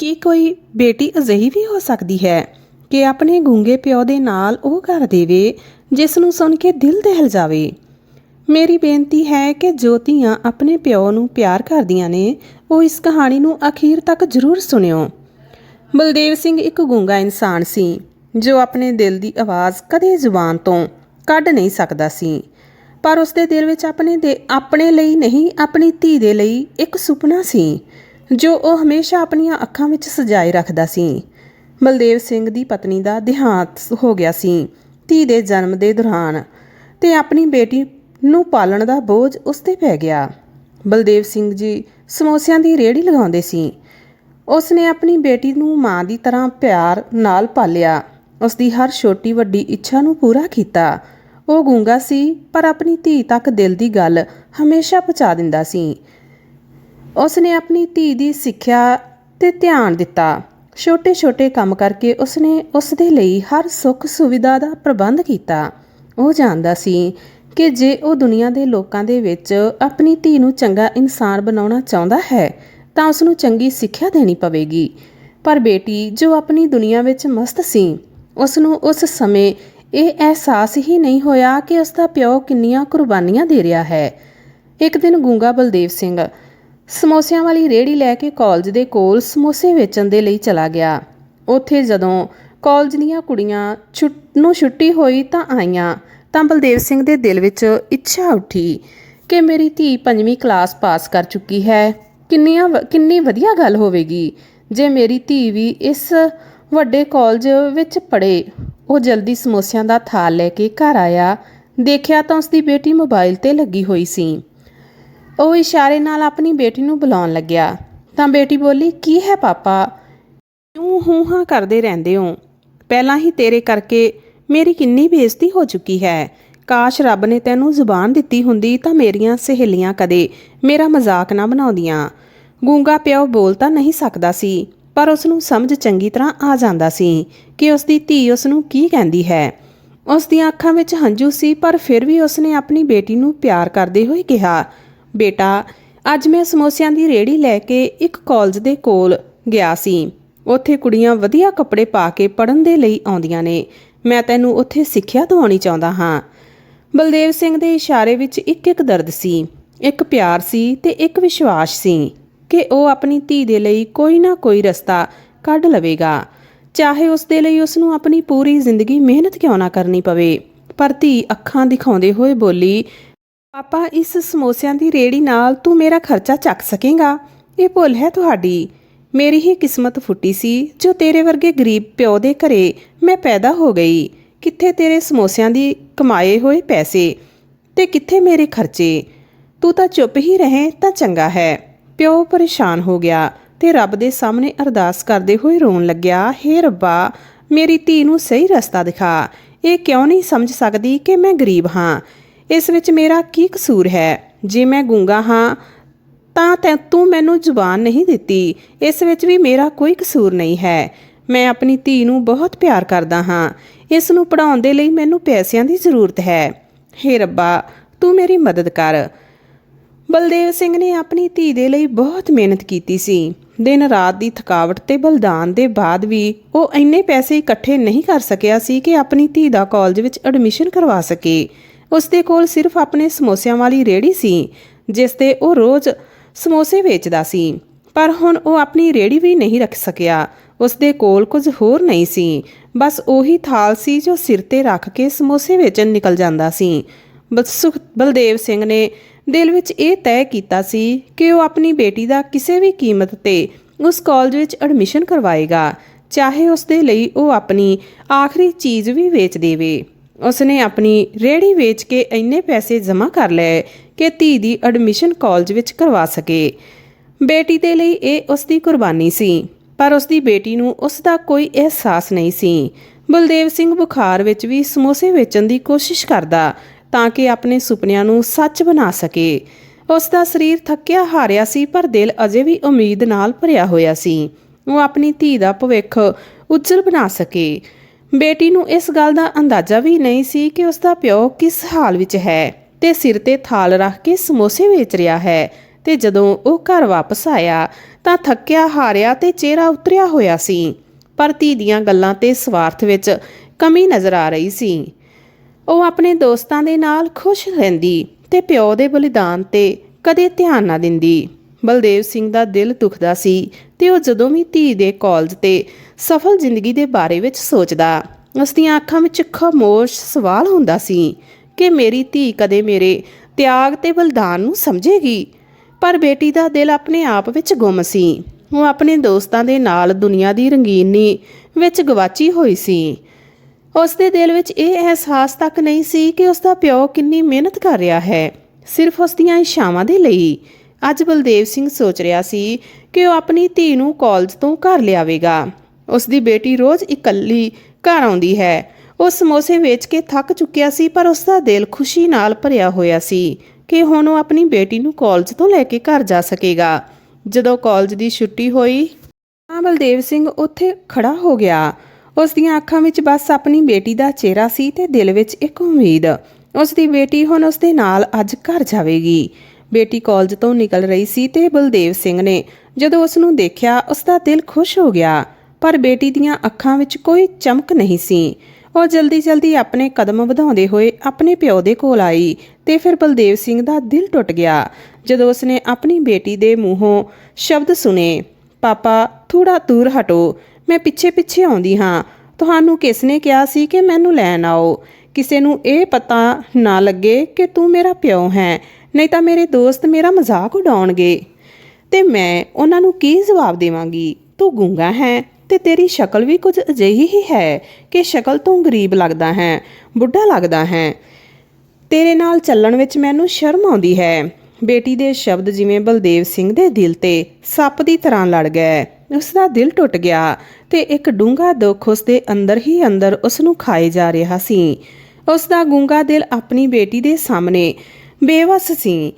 ਕੀ ਕੋਈ ਬੇਟੀ ਅਜਿਹੀ ਵੀ ਹੋ ਸਕਦੀ ਹੈ ਕਿ ਆਪਣੇ ਗੂੰਗੇ ਪਿਓ ਦੇ ਨਾਲ ਉਹ ਕਰ ਦੇਵੇ, ਜਿਸ ਨੂੰ ਸੁਣ ਕੇ ਦਿਲ ਦਹਿਲ ਜਾਵੇ। ਮੇਰੀ ਬੇਨਤੀ ਹੈ ਕਿ ਜੋ ਧੀਆਂ ਆਪਣੇ ਪਿਓ ਨੂੰ ਪਿਆਰ ਕਰਦੀਆਂ ਨੇ, ਉਹ ਇਸ ਕਹਾਣੀ ਨੂੰ ਅਖੀਰ ਤੱਕ ਜ਼ਰੂਰ ਸੁਣਿਓ। ਬਲਦੇਵ ਸਿੰਘ ਇੱਕ ਗੂੰਗਾ ਇਨਸਾਨ ਸੀ, ਜੋ ਆਪਣੇ ਦਿਲ ਦੀ ਆਵਾਜ਼ ਕਦੇ ਜ਼ੁਬਾਨ ਤੋਂ ਕੱਢ ਨਹੀਂ ਸਕਦਾ ਸੀ, ਪਰ ਉਸ ਦੇ ਦਿਲ ਵਿੱਚ ਆਪਣੇ ਦੇ, ਆਪਣੇ ਲਈ ਨਹੀਂ, ਆਪਣੀ ਧੀ ਦੇ ਲਈ ਇੱਕ ਸੁਪਨਾ ਸੀ। ਜੋ ਉਹ ਹਮੇਸ਼ਾ ਆਪਣੀਆਂ ਅੱਖਾਂ ਵਿੱਚ ਸਜਾਏ ਰੱਖਦਾ ਸੀ। ਬਲਦੇਵ ਸਿੰਘ ਦੀ ਪਤਨੀ ਦਾ ਦੇਹਾਂਤ ਹੋ ਗਿਆ ਸੀ, ਧੀ ਦੇ ਜਨਮ ਦੇ ਦੌਰਾਨ ਤੇ ਆਪਣੀ ਬੇਟੀ ਨੂੰ ਪਾਲਣ ਦਾ ਬੋਝ ਉਸ ਤੇ ਪੈ ਗਿਆ। ਬਲਦੇਵ ਸਿੰਘ ਜੀ ਸਮੋਸਿਆਂ ਦੀ ਰੇਹੜੀ ਲਗਾਉਂਦੇ ਸੀ। ਉਸ ਨੇ ਆਪਣੀ ਬੇਟੀ ਨੂੰ ਮਾਂ ਦੀ ਤਰ੍ਹਾਂ ਪਿਆਰ ਨਾਲ ਪਾਲਿਆ। ਉਸ ਦੀ ਹਰ ਛੋਟੀ ਵੱਡੀ ਇੱਛਾ ਨੂੰ ਪੂਰਾ ਕੀਤਾ। ਉਹ ਗੂੰਗਾ ਸੀ, ਪਰ ਆਪਣੀ ਧੀ ਤੱਕ ਦਿਲ ਦੀ ਗੱਲ ਹਮੇਸ਼ਾ ਪਹੁੰਚਾ ਦਿੰਦਾ ਸੀ। ਉਸ ਨੇ ਆਪਣੀ ਧੀ ਦੀ ਸਿੱਖਿਆ ਤੇ ਧਿਆਨ ਦਿੱਤਾ। ਛੋਟੇ-ਛੋਟੇ ਕੰਮ ਕਰਕੇ ਉਸ ਨੇ ਉਸ ਦੇ ਲਈ ਹਰ ਸੁੱਖ ਸੁਵਿਧਾ ਦਾ ਪ੍ਰਬੰਧ ਕੀਤਾ। ਉਹ ਜਾਣਦਾ ਸੀ ਕਿ ਜੇ ਉਹ ਦੁਨੀਆ ਦੇ ਲੋਕਾਂ ਦੇ ਵਿੱਚ ਆਪਣੀ ਧੀ ਨੂੰ ਚੰਗਾ ਇਨਸਾਨ ਬਣਾਉਣਾ ਚਾਹੁੰਦਾ ਹੈ, ਤਾਂ ਉਸ ਨੂੰ ਚੰਗੀ ਸਿੱਖਿਆ ਦੇਣੀ ਪਵੇਗੀ। ਪਰ ਬੇਟੀ, ਜੋ ਆਪਣੀ ਦੁਨੀਆ ਵਿੱਚ ਮਸਤ ਸੀ ਉਸ ਨੂੰ ਉਸ ਸਮੇਂ ਇਹ ਅਹਿਸਾਸ ਹੀ ਨਹੀਂ ਹੋਇਆ ਕਿ ਉਸ ਦਾ ਪਿਓ ਕਿੰਨੀਆਂ ਕੁਰਬਾਨੀਆਂ ਦੇ ਰਿਹਾ ਹੈ। ਇੱਕ ਦਿਨ ਗੂੰਗਾ ਬਲਦੇਵ ਸਿੰਘ ਸਮੋਸਿਆਂ ਵਾਲੀ ਰੇਹੜੀ ਲੈ ਕੇ ਕਾਲਜ ਦੇ ਕੋਲ ਸਮੋਸੇ ਵੇਚਣ ਦੇ ਲਈ ਚਲਾ ਗਿਆ। ਉੱਥੇ ਜਦੋਂ ਕਾਲਜ ਦੀਆਂ ਕੁੜੀਆਂ ਛੁੱਟ, ਨੂੰ ਛੁੱਟੀ ਹੋਈ ਤਾਂ ਆਈਆਂ, ਤਾਂ ਬਲਦੇਵ ਸਿੰਘ ਦੇ ਦਿਲ ਵਿੱਚ ਇੱਛਾ ਉੱਠੀ ਕਿ ਮੇਰੀ ਧੀ ਪੰਜਵੀਂ ਕਲਾਸ ਪਾਸ ਕਰ ਚੁੱਕੀ ਹੈ। ਕਿੰਨੀਆਂ ਵ- ਕਿੰਨੀ ਵਧੀਆ ਗੱਲ ਹੋਵੇਗੀ ਜੇ ਮੇਰੀ ਧੀ ਵੀ ਇਸ ਵੱਡੇ ਕਾਲਜ ਵਿੱਚ ਪੜ੍ਹੇ। ਉਹ ਜਲਦੀ ਸਮੋਸਿਆਂ ਦਾ ਥਾਲ ਲੈ ਕੇ ਘਰ ਆਇਆ। ਦੇਖਿਆ ਤਾਂ ਉਸ ਦੀ ਬੇਟੀ ਮੋਬਾਈਲ ਤੇ ਲੱਗੀ ਹੋਈ ਸੀ। ਉਹ ਇਸ਼ਾਰੇ ਨਾਲ ਆਪਣੀ ਬੇਟੀ ਨੂੰ ਬੁਲਾਉਣ ਲੱਗਿਆ। ਤਾਂ ਬੇਟੀ ਬੋਲੀ, ਕੀ ਹੈ ਪਾਪਾ? ਕਿਉਂ ਹੂੰ ਹਾਂ ਕਰਦੇ ਰਹਿੰਦੇ ਹੋ? ਪਹਿਲਾਂ ਹੀ ਤੇਰੇ ਕਰਕੇ ਮੇਰੀ ਕਿੰਨੀ ਬੇਇੱਜ਼ਤੀ ਹੋ ਚੁੱਕੀ ਹੈ। ਕਾਸ਼ ਰੱਬ ਨੇ ਤੈਨੂੰ ਜ਼ੁਬਾਨ ਦਿੱਤੀ ਹੁੰਦੀ ਤਾਂ ਮੇਰੀਆਂ ਸਹੇਲੀਆਂ ਕਦੇ ਮੇਰਾ ਮਜ਼ਾਕ ਨਾ ਬਣਾਉਂਦੀਆਂ। ਗੂੰਗਾ ਪਿਓ ਬੋਲ ਤਾਂ ਨਹੀਂ ਸਕਦਾ ਸੀ, ਪਰ ਉਸ ਨੂੰ ਸਮਝ ਚੰਗੀ ਤਰ੍ਹਾਂ ਆ ਜਾਂਦਾ ਸੀ ਕਿ ਉਸ ਦੀ ਧੀ ਉਸ ਨੂੰ ਕੀ ਕਹਿੰਦੀ ਹੈ। ਉਸ ਦੀਆਂ ਅੱਖਾਂ ਵਿੱਚ ਹੰਝੂ ਸੀ, ਪਰ ਫਿਰ ਵੀ ਉਸ ਨੇ ਆਪਣੀ ਬੇਟੀ ਨੂੰ ਪਿਆਰ ਕਰਦੇ ਹੋਏ ਕਿਹਾ ਬੇਟਾ, ਅੱਜ ਮੈਂ ਸਮੋਸਿਆਂ ਦੀ ਰੇੜੀ ਲੈ ਕੇ ਇੱਕ ਕਾਲਜ ਦੇ ਕੋਲ ਗਿਆ ਸੀ। ਉੱਥੇ ਕੁੜੀਆਂ ਵਧੀਆ ਕੱਪੜੇ ਪਾ ਕੇ ਪੜਨ ਦੇ ਲਈ ਆਉਂਦੀਆਂ ਨੇ। ਮੈਂ ਤੈਨੂੰ ਉੱਥੇ ਸਿੱਖਿਆ ਦਿਵਾਉਣੀ ਚਾਹੁੰਦਾ ਹਾਂ। ਬਲਦੇਵ ਸਿੰਘ ਦੇ ਇਸ਼ਾਰੇ ਵਿੱਚ ਇੱਕ ਇੱਕ ਦਰਦ ਸੀ। ਇੱਕ ਪਿਆਰ ਸੀ ਤੇ ਇੱਕ ਵਿਸ਼ਵਾਸ ਸੀ ਕਿ ਉਹ ਆਪਣੀ ਧੀ ਦੇ ਲਈ ਕੋਈ ਨਾ ਕੋਈ ਰਸਤਾ ਕੱਢ ਲਵੇਗਾ। ਚਾਹੇ ਉਸ ਦੇ ਲਈ ਉਸ ਨੂੰ ਆਪਣੀ ਪੂਰੀ ਜ਼ਿੰਦਗੀ ਮਿਹਨਤ ਕਿਉਂ ਨਾ ਕਰਨੀ ਪਵੇ, ਪਰ ਧੀ ਅੱਖਾਂ ਦਿਖਾਉਂਦੇ ਹੋਏ ਬੋਲੀ ਪਾਪਾ, ਇਸ ਸਮੋਸਿਆਂ ਦੀ ਰੇੜੀ ਨਾਲ ਤੂੰ ਮੇਰਾ ਖਰਚਾ ਚੱਕ ਸਕੇਗਾ। ਇਹ ਭੁੱਲ ਹੈ ਤੁਹਾਡੀ। ਮੇਰੀ ਹੀ ਕਿਸਮਤ ਫੁੱਟੀ ਸੀ, ਜੋ ਤੇਰੇ ਵਰਗੇ ਗਰੀਬ ਪਿਓ ਦੇ ਘਰੇ ਮੈਂ ਪੈਦਾ ਹੋ ਗਈ। ਕਿੱਥੇ ਤੇਰੇ ਸਮੋਸਿਆਂ ਦੀ ਕਮਾਏ ਹੋਏ ਪੈਸੇ ਤੇ ਕਿੱਥੇ ਮੇਰੇ ਖਰਚੇ? ਤੂੰ ਤਾਂ ਚੁੱਪ ਹੀ ਰਹੇ ਤਾਂ ਚੰਗਾ ਹੈ। ਪਿਓ ਪਰੇਸ਼ਾਨ ਹੋ ਗਿਆ ਤੇ ਰੱਬ ਦੇ ਸਾਹਮਣੇ ਅਰਦਾਸ ਕਰਦੇ ਹੋਏ ਰੋਣ ਲੱਗਿਆ, ਹੇ ਰੱਬਾ, ਮੇਰੀ ਧੀ ਨੂੰ ਸਹੀ ਰਸਤਾ ਦਿਖਾ। ਇਹ ਕਿਉਂ ਨਹੀਂ ਸਮਝ ਸਕਦੀ ਕਿ ਮੈਂ ਗਰੀਬ ਹਾਂ? ਇਸ ਵਿੱਚ ਮੇਰਾ ਕੀ ਕਸੂਰ ਹੈ? ਜੇ ਮੈਂ ਗੂੰਗਾ ਹਾਂ, ਤਾਂ ਤੈ ਤੂੰ ਮੈਨੂੰ ਜ਼ੁਬਾਨ ਨਹੀਂ ਦਿੱਤੀ। ਇਸ ਵਿੱਚ ਵੀ ਮੇਰਾ ਕੋਈ ਕਸੂਰ ਨਹੀਂ ਹੈ। ਮੈਂ ਆਪਣੀ ਧੀ ਨੂੰ ਬਹੁਤ ਪਿਆਰ ਕਰਦਾ ਹਾਂ। ਇਸ ਨੂੰ ਪੜਾਉਣ ਦੇ ਲਈ ਮੈਨੂੰ ਪੈਸਿਆਂ ਦੀ ਜ਼ਰੂਰਤ ਹੈ। ਹੇ ਰੱਬਾ, ਤੂੰ ਮੇਰੀ ਮਦਦ ਕਰ। ਬਲਦੇਵ ਸਿੰਘ ਨੇ ਆਪਣੀ ਧੀ ਦੇ ਲਈ ਬਹੁਤ ਮਿਹਨਤ ਕੀਤੀ ਸੀ। ਦਿਨ ਰਾਤ ਦੀ ਥਕਾਵਟ ਤੇ ਬਲਿਦਾਨ ਦੇ ਬਾਅਦ ਵੀ ਉਹ ਇੰਨੇ ਪੈਸੇ ਇਕੱਠੇ ਨਹੀਂ ਕਰ ਸਕਿਆ ਸੀ ਕਿ ਆਪਣੀ ਧੀ ਦਾ ਕਾਲਜ ਵਿੱਚ ਐਡਮਿਸ਼ਨ ਕਰਵਾ ਸਕੇ। ਉਸ ਦੇ ਕੋਲ ਸਿਰਫ ਆਪਣੇ ਸਮੋਸਿਆਂ ਵਾਲੀ ਰੇੜੀ ਸੀ, ਜਿਸ ਤੇ ਉਹ ਰੋਜ਼ ਸਮੋਸੇ ਵੇਚਦਾ ਸੀ। ਪਰ ਹੁਣ ਉਹ ਆਪਣੀ ਰੇੜੀ ਵੀ ਨਹੀਂ ਰੱਖ ਸਕਿਆ। ਉਸ ਦੇ ਕੋਲ ਕੁਝ ਹੋਰ ਨਹੀਂ ਸੀ। ਬਸ ਉਹੀ ਥਾਲ ਸੀ ਜੋ ਸਿਰ ਤੇ ਰੱਖ ਕੇ ਸਮੋਸੇ ਵੇਚਣ ਨਿਕਲ ਜਾਂਦਾ ਸੀ। ਬਸ ਸੁਖ, ਬਲਦੇਵ ਸਿੰਘ ਨੇ ਦਿਲ ਵਿੱਚ ਇਹ ਤੈਅ ਕੀਤਾ ਸੀ ਕਿ ਉਹ ਆਪਣੀ ਬੇਟੀ ਦਾ ਕਿਸੇ ਵੀ ਕੀਮਤ ਤੇ ਉਸ ਕਾਲਜ ਵਿੱਚ ਐਡਮਿਸ਼ਨ ਕਰਵਾਏਗਾ, ਚਾਹੇ ਉਸ ਦੇ ਲਈ ਉਹ ਆਪਣੀ ਆਖਰੀ ਚੀਜ਼ ਵੀ ਵੇਚ ਦੇਵੇ। ਉਸਨੇ ਆਪਣੀ ਰੇੜੀ ਵੇਚ ਕੇ ਇੰਨੇ ਪੈਸੇ ਜਮ੍ਹਾਂ ਕਰ ਲਏ ਕਿ ਧੀ ਦੀ ਐਡਮਿਸ਼ਨ ਕਾਲਜ ਵਿੱਚ ਕਰਵਾ ਸਕੇ। ਬੇਟੀ ਦੇ ਲਈ ਇਹ ਉਸ ਦੀ ਕੁਰਬਾਨੀ ਸੀ, ਪਰ ਉਸ ਦੀ ਬੇਟੀ ਨੂੰ ਉਸ ਦਾ ਕੋਈ ਅਹਿਸਾਸ ਨਹੀਂ ਸੀ। ਬਲਦੇਵ ਸਿੰਘ ਬੁਖਾਰ ਵਿੱਚ ਵੀ ਸਮੋਸੇ ਵੇਚਣ ਦੀ ਕੋਸ਼ਿਸ਼ ਕਰਦਾ ਤਾਂ ਕਿ ਆਪਣੇ ਸੁਪਨਿਆਂ ਨੂੰ ਸੱਚ ਬਣਾ ਸਕੇ। ਉਸ ਦਾ ਸਰੀਰ ਥੱਕਿਆ ਹਾਰਿਆ ਸੀ, ਪਰ ਦਿਲ ਅਜੇ ਵੀ ਉਮੀਦ ਨਾਲ ਭਰਿਆ ਹੋਇਆ ਸੀ। ਉਹ ਆਪਣੀ ਧੀ ਦਾ ਭਵਿੱਖ ਉੱਜਲ ਬਣਾ ਸਕੇ। ਬੇਟੀ ਨੂੰ ਇਸ ਗੱਲ ਦਾ ਅੰਦਾਜ਼ਾ ਵੀ ਨਹੀਂ ਸੀ ਕਿ ਉਸ ਦਾ ਪਿਓ ਕਿਸ ਹਾਲ ਵਿੱਚ ਹੈ ਤੇ ਸਿਰ ਤੇ ਥਾਲ ਰੱਖ ਕੇ ਸਮੋਸੇ ਵੇਚ ਰਿਹਾ ਹੈ ਤੇ ਜਦੋਂ ਉਹ ਘਰ ਵਾਪਸ ਆਇਆ ਤਾਂ ਥੱਕਿਆ ਹਾਰਿਆ ਤੇ ਚਿਹਰਾ ਉਤਰਿਆ ਹੋਇਆ ਸੀ। ਪਰ ਧੀ ਦੀਆਂ ਗੱਲਾਂ ਤੇ ਸਵਾਰਥ ਵਿੱਚ ਕਮੀ ਨਜ਼ਰ ਆ ਰਹੀ ਸੀ। ਉਹ ਆਪਣੇ ਦੋਸਤਾਂ ਦੇ ਨਾਲ ਖੁਸ਼ ਰਹਿੰਦੀ ਤੇ ਪਿਓ ਦੇ ਬਲੀਦਾਨ ਤੇ ਕਦੇ ਧਿਆਨ ਨਾ ਦਿੰਦੀ। ਬਲਦੇਵ ਸਿੰਘ ਦਾ ਦਿਲ ਦੁਖਦਾ ਸੀ ਤੇ ਉਹ ਜਦੋਂ ਵੀ ਧੀ ਦੇ ਕਾਲਜ ਤੇ ਸਫਲ ਜ਼ਿੰਦਗੀ ਦੇ ਬਾਰੇ ਵਿੱਚ ਸੋਚਦਾ। ਉਸ ਦੀਆਂ ਅੱਖਾਂ ਵਿੱਚ ਖਾਮੋਸ਼ ਸਵਾਲ ਹੁੰਦਾ ਸੀ ਕਿ ਮੇਰੀ ਧੀ ਕਦੇ ਮੇਰੇ ਤਿਆਗ ਤੇ ਬਲਿਦਾਨ ਨੂੰ ਸਮਝੇਗੀ? ਪਰ ਬੇਟੀ ਦਾ ਦਿਲ ਆਪਣੇ ਆਪ ਵਿੱਚ ਗੁੰਮ ਸੀ। ਉਹ ਆਪਣੇ ਦੋਸਤਾਂ ਦੇ ਨਾਲ ਦੁਨੀਆ ਦੀ ਰੰਗੀਨੀ ਵਿੱਚ ਗਵਾਚੀ ਹੋਈ ਸੀ। ਉਸ ਦੇ ਦਿਲ ਵਿੱਚ ਇਹ ਅਹਿਸਾਸ ਤੱਕ ਨਹੀਂ ਸੀ ਕਿ ਉਸ ਦਾ ਪਿਓ ਕਿੰਨੀ ਮਿਹਨਤ ਕਰ ਰਿਹਾ ਹੈ। ਸਿਰਫ ਉਸ ਦੀਆਂ ਇਸ਼ਾਵਾਂ ਦੇ ਲਈ। ਅੱਜ ਬਲਦੇਵ ਸਿੰਘ ਸੋਚ ਰਿਹਾ ਸੀ ਕਿ ਉਹ ਆਪਣੀ ਧੀ ਨੂੰ ਕਾਲਜ ਤੋਂ ਘਰ ਲਿਆਵੇਗਾ। ਉਸ ਦੀ ਬੇਟੀ ਰੋਜ਼ ਇਕੱਲੀ ਘਰ ਆਉਂਦੀ ਹੈ। ਉਹ ਸਮੋਸੇ ਵੇਚ ਕੇ ਥੱਕ ਚੁੱਕਿਆ ਸੀ, ਪਰ ਉਸ ਦਾ ਦਿਲ ਖੁਸ਼ੀ ਨਾਲ ਭਰਿਆ ਹੋਇਆ ਸੀ ਕਿ ਹੁਣ ਉਹ ਆਪਣੀ ਬੇਟੀ ਨੂੰ ਕਾਲਜ ਤੋਂ ਲੈ ਕੇ ਘਰ ਜਾ ਸਕੇਗਾ। ਜਦੋਂ ਕਾਲਜ ਦੀ ਛੁੱਟੀ ਹੋਈ ਤਾਂ ਬਲਦੇਵ ਸਿੰਘ ਉੱਥੇ ਖੜਾ ਹੋ ਗਿਆ। ਉਸ ਦੀਆਂ ਅੱਖਾਂ ਵਿੱਚ ਬਸ ਆਪਣੀ ਬੇਟੀ ਦਾ ਚਿਹਰਾ ਸੀ ਤੇ ਦਿਲ ਵਿੱਚ ਇੱਕ ਉਮੀਦ। ਉਸ ਦੀ ਬੇਟੀ ਹੁਣ ਉਸ ਦੇ ਨਾਲ ਅੱਜ ਘਰ ਜਾਵੇਗੀ। ਬੇਟੀ ਕਾਲਜ ਤੋਂ ਨਿਕਲ ਰਹੀ ਸੀ ਤੇ ਬਲਦੇਵ ਸਿੰਘ ਨੇ ਜਦੋਂ ਉਸ ਨੂੰ ਦੇਖਿਆ ਉਸ ਦਾ ਦਿਲ ਖੁਸ਼ ਹੋ ਗਿਆ। ਪਰ ਬੇਟੀ ਦੀਆਂ ਅੱਖਾਂ ਵਿੱਚ ਕੋਈ ਚਮਕ ਨਹੀਂ ਸੀ। ਉਹ ਜਲਦੀ-ਜਲਦੀ ਆਪਣੇ ਕਦਮ ਵਧਾਉਂਦੇ ਹੋਏ ਆਪਣੇ ਪਿਓ ਦੇ ਕੋਲ ਆਈ ਤੇ ਫਿਰ ਬਲਦੇਵ ਸਿੰਘ ਦਾ ਦਿਲ ਟੁੱਟ ਗਿਆ, ਜਦੋਂ ਉਸਨੇ ਆਪਣੀ ਬੇਟੀ ਦੇ ਮੂੰਹੋਂ ਸ਼ਬਦ ਸੁਨੇ ਪਾਪਾ ਥੋੜਾ ਦੂਰ ਹਟੋ, ਮੈਂ ਪਿੱਛੇ-ਪਿੱਛੇ ਆਉਂਦੀ ਹਾਂ। ਤੁਹਾਨੂੰ ਕਿਸ ਨੇ ਕਿਹਾ ਸੀ ਕਿ ਮੈਨੂੰ ਲੈਣ ਆਓ? ਕਿਸੇ ਨੂੰ ਇਹ ਪਤਾ ਨਾ ਲੱਗੇ ਕਿ ਤੂੰ ਮੇਰਾ ਪਿਓ ਹੈ, ਨਹੀਂ ਤਾਂ ਮੇਰੇ ਦੋਸਤ ਮੇਰਾ ਮਜ਼ਾਕ ਉਡਾਉਣਗੇ। ਤੇ ਮੈਂ ਉਹਨਾਂ ਨੂੰ ਕੀ ਜਵਾਬ ਦੇਵਾਂਗੀ? ਤੂੰ ਗੂੰਗਾ ਹੈ ਤੇ ਤੇਰੀ ਸ਼ਕਲ ਵੀ ਕੁਝ ਅਜਿਹੀ ਹੀ ਹੈ ਕਿ ਸ਼ਕਲ ਤੋਂ ਗਰੀਬ ਲੱਗਦਾ ਹੈ, ਬੁੱਢਾ ਲੱਗਦਾ ਹੈ। ਤੇਰੇ ਨਾਲ ਚੱਲਣ ਵਿੱਚ ਮੈਨੂੰ ਸ਼ਰਮ ਆਉਂਦੀ ਹੈ। ਬੇਟੀ ਦੇ ਸ਼ਬਦ ਜਿਵੇਂ ਬਲਦੇਵ ਸਿੰਘ ਦੇ ਦਿਲ ਤੇ ਸੱਪ ਦੀ ਤਰ੍ਹਾਂ ਲੜ ਗਏ। ਉਸ ਦਾ ਦਿਲ ਟੁੱਟ ਗਿਆ ਤੇ ਇੱਕ ਡੂੰਘਾ ਦੁੱਖ ਉਸ ਦੇ ਅੰਦਰ ਹੀ ਅੰਦਰ ਉਸ ਨੂੰ ਖਾਏ ਜਾ ਰਿਹਾ ਸੀ। ਉਸ ਦਾ ਗੂੰਗਾ ਦਿਲ ਆਪਣੀ ਬੇਟੀ ਦੇ ਸਾਹਮਣੇ ਬੇਵਸ ਸੀ।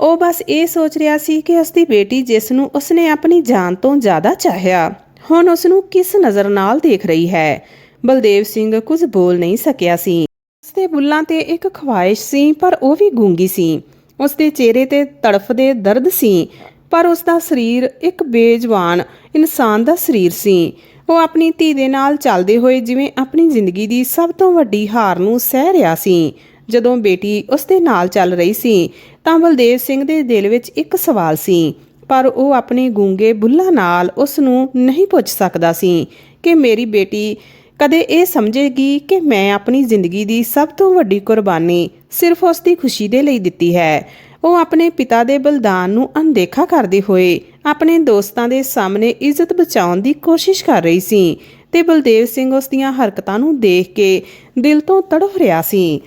ਉਹ ਬਸ ਇਹ ਸੋਚ ਰਿਹਾ ਸੀ ਕਿ ਉਸ ਦੀ ਬੇਟੀ ਜਿਸ ਨੂੰ ਉਸਨੇ ਆਪਣੀ ਜਾਨ ਤੋਂ ਜ਼ਿਆਦਾ ਚਾਹਿਆ ਹੁਣ ਉਸ ਨੂੰ ਕਿਸ ਨਜ਼ਰ ਨਾਲ ਦੇਖ ਰਹੀ ਹੈ? ਬਲਦੇਵ ਸਿੰਘ ਕੁਝ ਬੋਲ ਨਹੀਂ ਸਕਿਆ ਸੀ। ਉਸਦੇ ਬੁੱਲਾਂ ਤੇ ਇੱਕ ਖਵਾਇਸ਼ ਸੀ, ਪਰ ਉਹ ਵੀ ਗੂੰਗੀ ਸੀ। ਉਸਦੇ ਚਿਹਰੇ ਤੇ ਤੜਫਦੇ ਦਰਦ ਸੀ, ਪਰ ਉਸ ਦਾ ਸਰੀਰ ਇੱਕ ਬੇਜਵਾਨ ਇਨਸਾਨ ਦਾ ਸਰੀਰ ਸੀ। ਉਹ ਆਪਣੀ ਧੀ ਦੇ ਨਾਲ ਚੱਲਦੇ ਹੋਏ ਜਿਵੇਂ ਆਪਣੀ ਜ਼ਿੰਦਗੀ ਦੀ ਸਭ ਤੋਂ ਵੱਡੀ ਹਾਰ ਨੂੰ ਸਹਿ ਰਿਹਾ ਸੀ। ਜਦੋਂ ਬੇਟੀ ਉਸ ਦੇ ਨਾਲ ਚੱਲ ਰਹੀ ਸੀ, ਤਾਂ ਬਲਦੇਵ ਸਿੰਘ ਦੇ ਦਿਲ ਵਿੱਚ ਇੱਕ ਸਵਾਲ ਸੀ ਪਰ ਉਹ ਆਪਣੇ ਗੂੰਗੇ ਬੁੱਲਾਂ ਨਾਲ ਉਸ ਨੂੰ ਨਹੀਂ ਪੁੱਛ ਸਕਦਾ ਸੀ ਕਿ ਮੇਰੀ ਬੇਟੀ ਕਦੇ ਇਹ ਸਮਝੇਗੀ ਕਿ ਮੈਂ ਆਪਣੀ ਜ਼ਿੰਦਗੀ ਦੀ ਸਭ ਤੋਂ ਵੱਡੀ ਕੁਰਬਾਨੀ ਸਿਰਫ ਉਸ ਦੀ ਖੁਸ਼ੀ ਦੇ ਲਈ ਦਿੱਤੀ ਹੈ। ਉਹ ਆਪਣੇ ਪਿਤਾ ਦੇ ਬਲਿਦਾਨ ਨੂੰ ਅਣਦੇਖਾ ਕਰਦੇ ਹੋਏ ਆਪਣੇ ਦੋਸਤਾਂ ਦੇ ਸਾਹਮਣੇ ਇੱਜ਼ਤ ਬਚਾਉਣ ਦੀ ਕੋਸ਼ਿਸ਼ ਕਰ ਰਹੀ ਸੀ ਤੇ ਬਲਦੇਵ ਸਿੰਘ ਉਸ ਦੀਆਂ ਹਰਕਤਾਂ ਨੂੰ ਦੇਖ ਕੇ ਦਿਲ ਤੋਂ ਤੜਫ ਰਿਹਾ ਸੀ।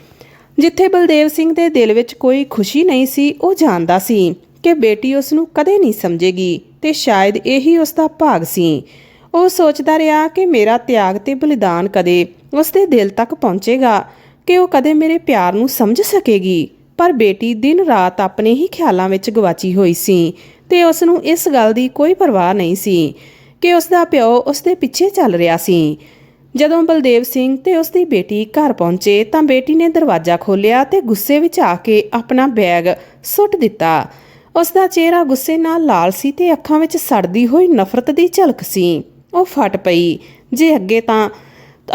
ਜਿੱਥੇ ਬਲਦੇਵ ਸਿੰਘ ਦੇ ਦਿਲ ਵਿੱਚ ਕੋਈ ਖੁਸ਼ੀ ਨਹੀਂ ਸੀ, ਉਹ ਜਾਣਦਾ ਸੀ ਕਿ ਬੇਟੀ ਉਸ ਨੂੰ ਕਦੇ ਨਹੀਂ ਸਮਝੇਗੀ ਤੇ ਸ਼ਾਇਦ ਇਹੀ ਉਸ ਦਾ ਭਾਗ ਸੀ। ਉਹ ਸੋਚਦਾ ਰਿਹਾ ਕਿ ਮੇਰਾ ਤਿਆਗ ਤੇ ਬਲੀਦਾਨ ਕਦੇ ਉਸ ਦੇ ਦਿਲ ਤੱਕ ਪਹੁੰਚੇਗਾ, ਕਿ ਉਹ ਕਦੇ ਮੇਰੇ ਪਿਆਰ ਨੂੰ ਸਮਝ ਸਕੇਗੀ। ਪਰ ਬੇਟੀ ਦਿਨ ਰਾਤ ਆਪਣੇ ਹੀ ਖਿਆਲਾਂ ਵਿੱਚ ਗਵਾਚੀ ਹੋਈ ਸੀ ਤੇ ਉਸ ਨੂੰ ਇਸ ਗੱਲ ਦੀ ਕੋਈ ਪਰਵਾਹ ਨਹੀਂ ਸੀ ਕਿ ਉਸ ਦਾ ਪਿਓ ਉਸ ਦੇ ਪਿੱਛੇ ਚੱਲ ਰਿਹਾ ਸੀ। ਜਦੋਂ ਬਲਦੇਵ ਸਿੰਘ ਤੇ ਉਸ ਦੀ ਬੇਟੀ ਘਰ ਪਹੁੰਚੇ ਤਾਂ ਬੇਟੀ ਨੇ ਦਰਵਾਜ਼ਾ ਖੋਲ੍ਹਿਆ ਤੇ ਗੁੱਸੇ ਵਿੱਚ ਆ ਕੇ ਆਪਣਾ ਬੈਗ ਸੁੱਟ ਦਿੱਤਾ। ਉਸ ਦਾ ਚਿਹਰਾ ਗੁੱਸੇ ਨਾਲ ਲਾਲ ਸੀ ਤੇ ਅੱਖਾਂ ਵਿੱਚ ਸੜਦੀ ਹੋਈ ਨਫ਼ਰਤ ਦੀ ਝਲਕ ਸੀ। ਉਹ ਫਟ ਪਈ। ਜੇ ਅੱਗੇ ਤਾਂ,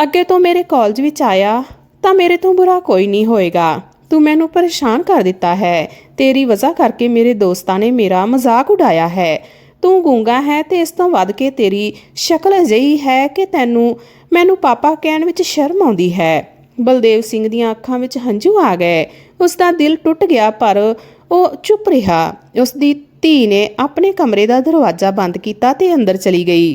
ਅੱਗੇ ਤੋਂ ਮੇਰੇ ਕਾਲਜ ਵਿੱਚ ਆਇਆ, ਤਾਂ ਮੇਰੇ ਤੋਂ ਬੁਰਾ ਕੋਈ ਨਹੀਂ ਹੋਏਗਾ। ਤੂੰ ਮੈਨੂੰ ਪਰੇਸ਼ਾਨ ਕਰ ਦਿੱਤਾ ਹੈ। ਤੇਰੀ ਵਜ੍ਹਾ ਕਰਕੇ ਮੇਰੇ ਦੋਸਤਾਂ ਨੇ ਮੇਰਾ ਮਜ਼ਾਕ ਉਡਾਇਆ ਹੈ। ਤੂੰ ਗੂੰਗਾ ਹੈ ਤੇ ਇਸ ਤੋਂ ਵੱਧ ਕੇ ਤੇਰੀ ਸ਼ਕਲ ਅਜਿਹੀ ਹੈ ਕਿ ਤੈਨੂੰ, ਮੈਨੂੰ ਪਾਪਾ ਕਹਿਣ ਵਿੱਚ ਸ਼ਰਮ ਆਉਂਦੀ ਹੈ। ਬਲਦੇਵ ਸਿੰਘ ਦੀਆਂ ਅੱਖਾਂ ਵਿੱਚ ਹੰਝੂ ਆ ਗਏ। ਉਸ ਦਾ ਦਿਲ ਟੁੱਟ ਗਿਆ ਪਰ ਉਹ ਚੁੱਪ ਰਿਹਾ। ਉਸ ਦੀ ਧੀ ਨੇ ਆਪਣੇ ਕਮਰੇ ਦਾ ਦਰਵਾਜ਼ਾ ਬੰਦ ਕੀਤਾ ਤੇ ਅੰਦਰ ਚਲੀ ਗਈ।